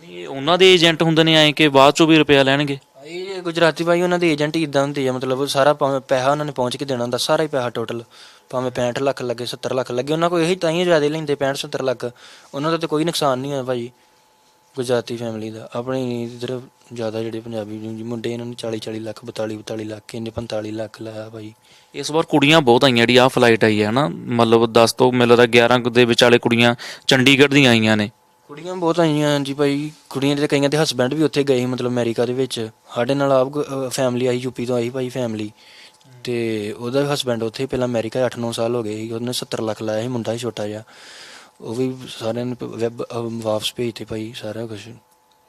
ਨਹੀਂ ਇਹ ਉਹਨਾਂ ਦੇ ਏਜੰਟ ਹੁੰਦੇ ਨੇ ਐਂ ਕਿ ਬਾਅਦ ਚੋਂ ਵੀ ਰੁਪਇਆ ਲੈਣਗੇ? ਇਹ ਗੁਜਰਾਤੀ ਭਾਈ ਉਹਨਾਂ ਦੇ ਏਜੰਟ ਇਦਾਂ ਹੁੰਦੇ ਆ ਮਤਲਬ ਸਾਰਾ ਪੈਸਾ ਉਹਨਾਂ ਨੇ ਪਹੁੰਚ ਕੇ ਦੇਣਾ ਹੁੰਦਾ ਸਾਰਾ ਹੀ ਪੈਸਾ ਟੋਟਲ ਭਾਵੇਂ 65 ਲੱਖ ਲੱਗੇ 70 ਲੱਖ ਲੱਗੇ ਉਹਨਾਂ ਕੋਲ ਇਹੀ ਤਾਂ ਹੀ ਜ਼ਿਆਦਾ ਲੈਂਦੇ 65 70 ਲੱਖ। ਉਹਨਾਂ ਦਾ ਤੇ ਕੋਈ ਨੁਕਸਾਨ ਨਹੀਂ ਹੋਇਆ ਭਾਈ ਗੁਜਰਾਤੀ ਫੈਮਿਲੀ ਦਾ। ਆਪਣੇ ਇਧਰ ਜ਼ਿਆਦਾ ਜਿਹੜੇ ਪੰਜਾਬੀ ਜੀ ਮੁੰਡੇ ਇਹਨਾਂ ਨੇ 40 40 ਲੱਖ 42 42 ਲੱਖ ਇਹਨੇ 45 ਲੱਖ ਲਾਇਆ ਭਾਈ ਇਸ ਵਾਰ ਕੁੜੀਆਂ ਬਹੁਤ ਆਈਆਂ ਜਿਹੜੀ ਆ ਫਲਾਈਟ ਆਈ ਹੈ ਨਾ ਮਤਲਬ 10 ਤੋਂ ਮੈਨੂੰ ਲੱਗਦਾ 11 ਦੇ ਵਿਚਾਲੇ ਕੁੜੀਆਂ ਚੰਡੀਗੜ੍ਹ ਦੀਆਂ ਆਈਆਂ ਨੇ। ਕੁੜੀਆਂ ਬਹੁਤ ਆਈਆਂ ਜੀ ਭਾਈ। ਕੁੜੀਆਂ ਦੇ ਕਈਆਂ ਦੇ ਹਸਬੈਂਡ ਵੀ ਉੱਥੇ ਗਏ ਮਤਲਬ ਅਮਰੀਕਾ ਦੇ ਵਿੱਚ। ਸਾਡੇ ਨਾਲ ਆਪ ਫੈਮਿਲੀ ਆਈ ਯੂਪੀ ਤੋਂ ਆਈ ਭਾਈ ਫੈਮਿਲੀ ਤੇ ਉਹਦਾ ਹਸਬੈਂਡ ਉੱਥੇ ਪਹਿਲਾਂ ਅਮਰੀਕਾ 8-9 ਸਾਲ ਹੋ ਗਏ ਸੀ ਉਹਨੇ 70 ਲੱਖ ਲਾਇਆ ਸੀ ਮੁੰਡਾ ਹੀ ਛੋਟਾ ਜਿਹਾ। ਉਹ ਵੀ ਸਾਰਿਆਂ ਨੇ ਵੈਬ ਵਾਪਸ ਭੇਜਤੇ ਭਾਈ ਸਾਰਾ ਕੁਝ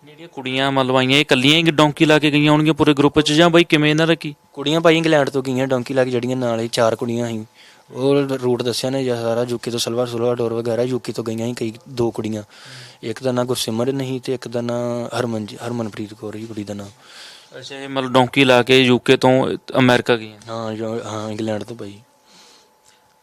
ਜਿਹੜੀਆਂ ਕੁੜੀਆਂ ਮਤਲਬ ਆਈਆਂ ਇਹ ਕੱਲੀਆਂ ਹੀ ਡੌਂਕੀ ਲਾ ਕੇ ਗਈਆਂ ਹੋਣਗੀਆਂ ਪੂਰੇ ਗਰੁੱਪ 'ਚ ਜਾਂ ਬਈ ਕਿਵੇਂ ਇਹਨਾਂ ਕੀ? ਕੁੜੀਆਂ ਭਾਈ ਇੰਗਲੈਂਡ ਤੋਂ ਗਈਆਂ ਡੋਂਕੀ ਲੱਗ ਜਿਹੜੀਆਂ ਨਾਲ ਹੀ ਚਾਰ ਕੁੜੀਆਂ ਸੀ। ਉਹ ਰੂਟ ਦੱਸਿਆ ਨੇ ਜਾਂ ਸਾਰਾ ਯੂਕੇ ਤੋਂ ਸਲਵਾਰ ਸੁਲਵਾਰ ਡੋਰ ਵਗੈਰਾ ਯੂਕੇ ਤੋਂ ਗਈਆਂ ਸੀ ਕਈ ਦੋ ਕੁੜੀਆਂ। ਇੱਕ ਦਾ ਨਾਂ ਗੁਰਸਿਮਰਨ ਨਹੀਂ ਤੇ ਇੱਕ ਦਾ ਨਾਂ ਹਰਮਨ ਹਰਮਨਪ੍ਰੀਤ ਕੌਰ ਹੀ ਕੁੜੀ ਦਾ ਨਾਂ। ਅੱਛਾ ਇਹ ਮਤਲਬ ਡੌਂਕੀ ਲਾ ਕੇ ਯੂਕੇ ਤੋਂ ਅਮਰੀਕਾ ਗਈਆਂ? ਹਾਂ ਜੋ- ਹਾਂ ਇੰਗਲੈਂਡ ਤੋਂ ਭਾਈ।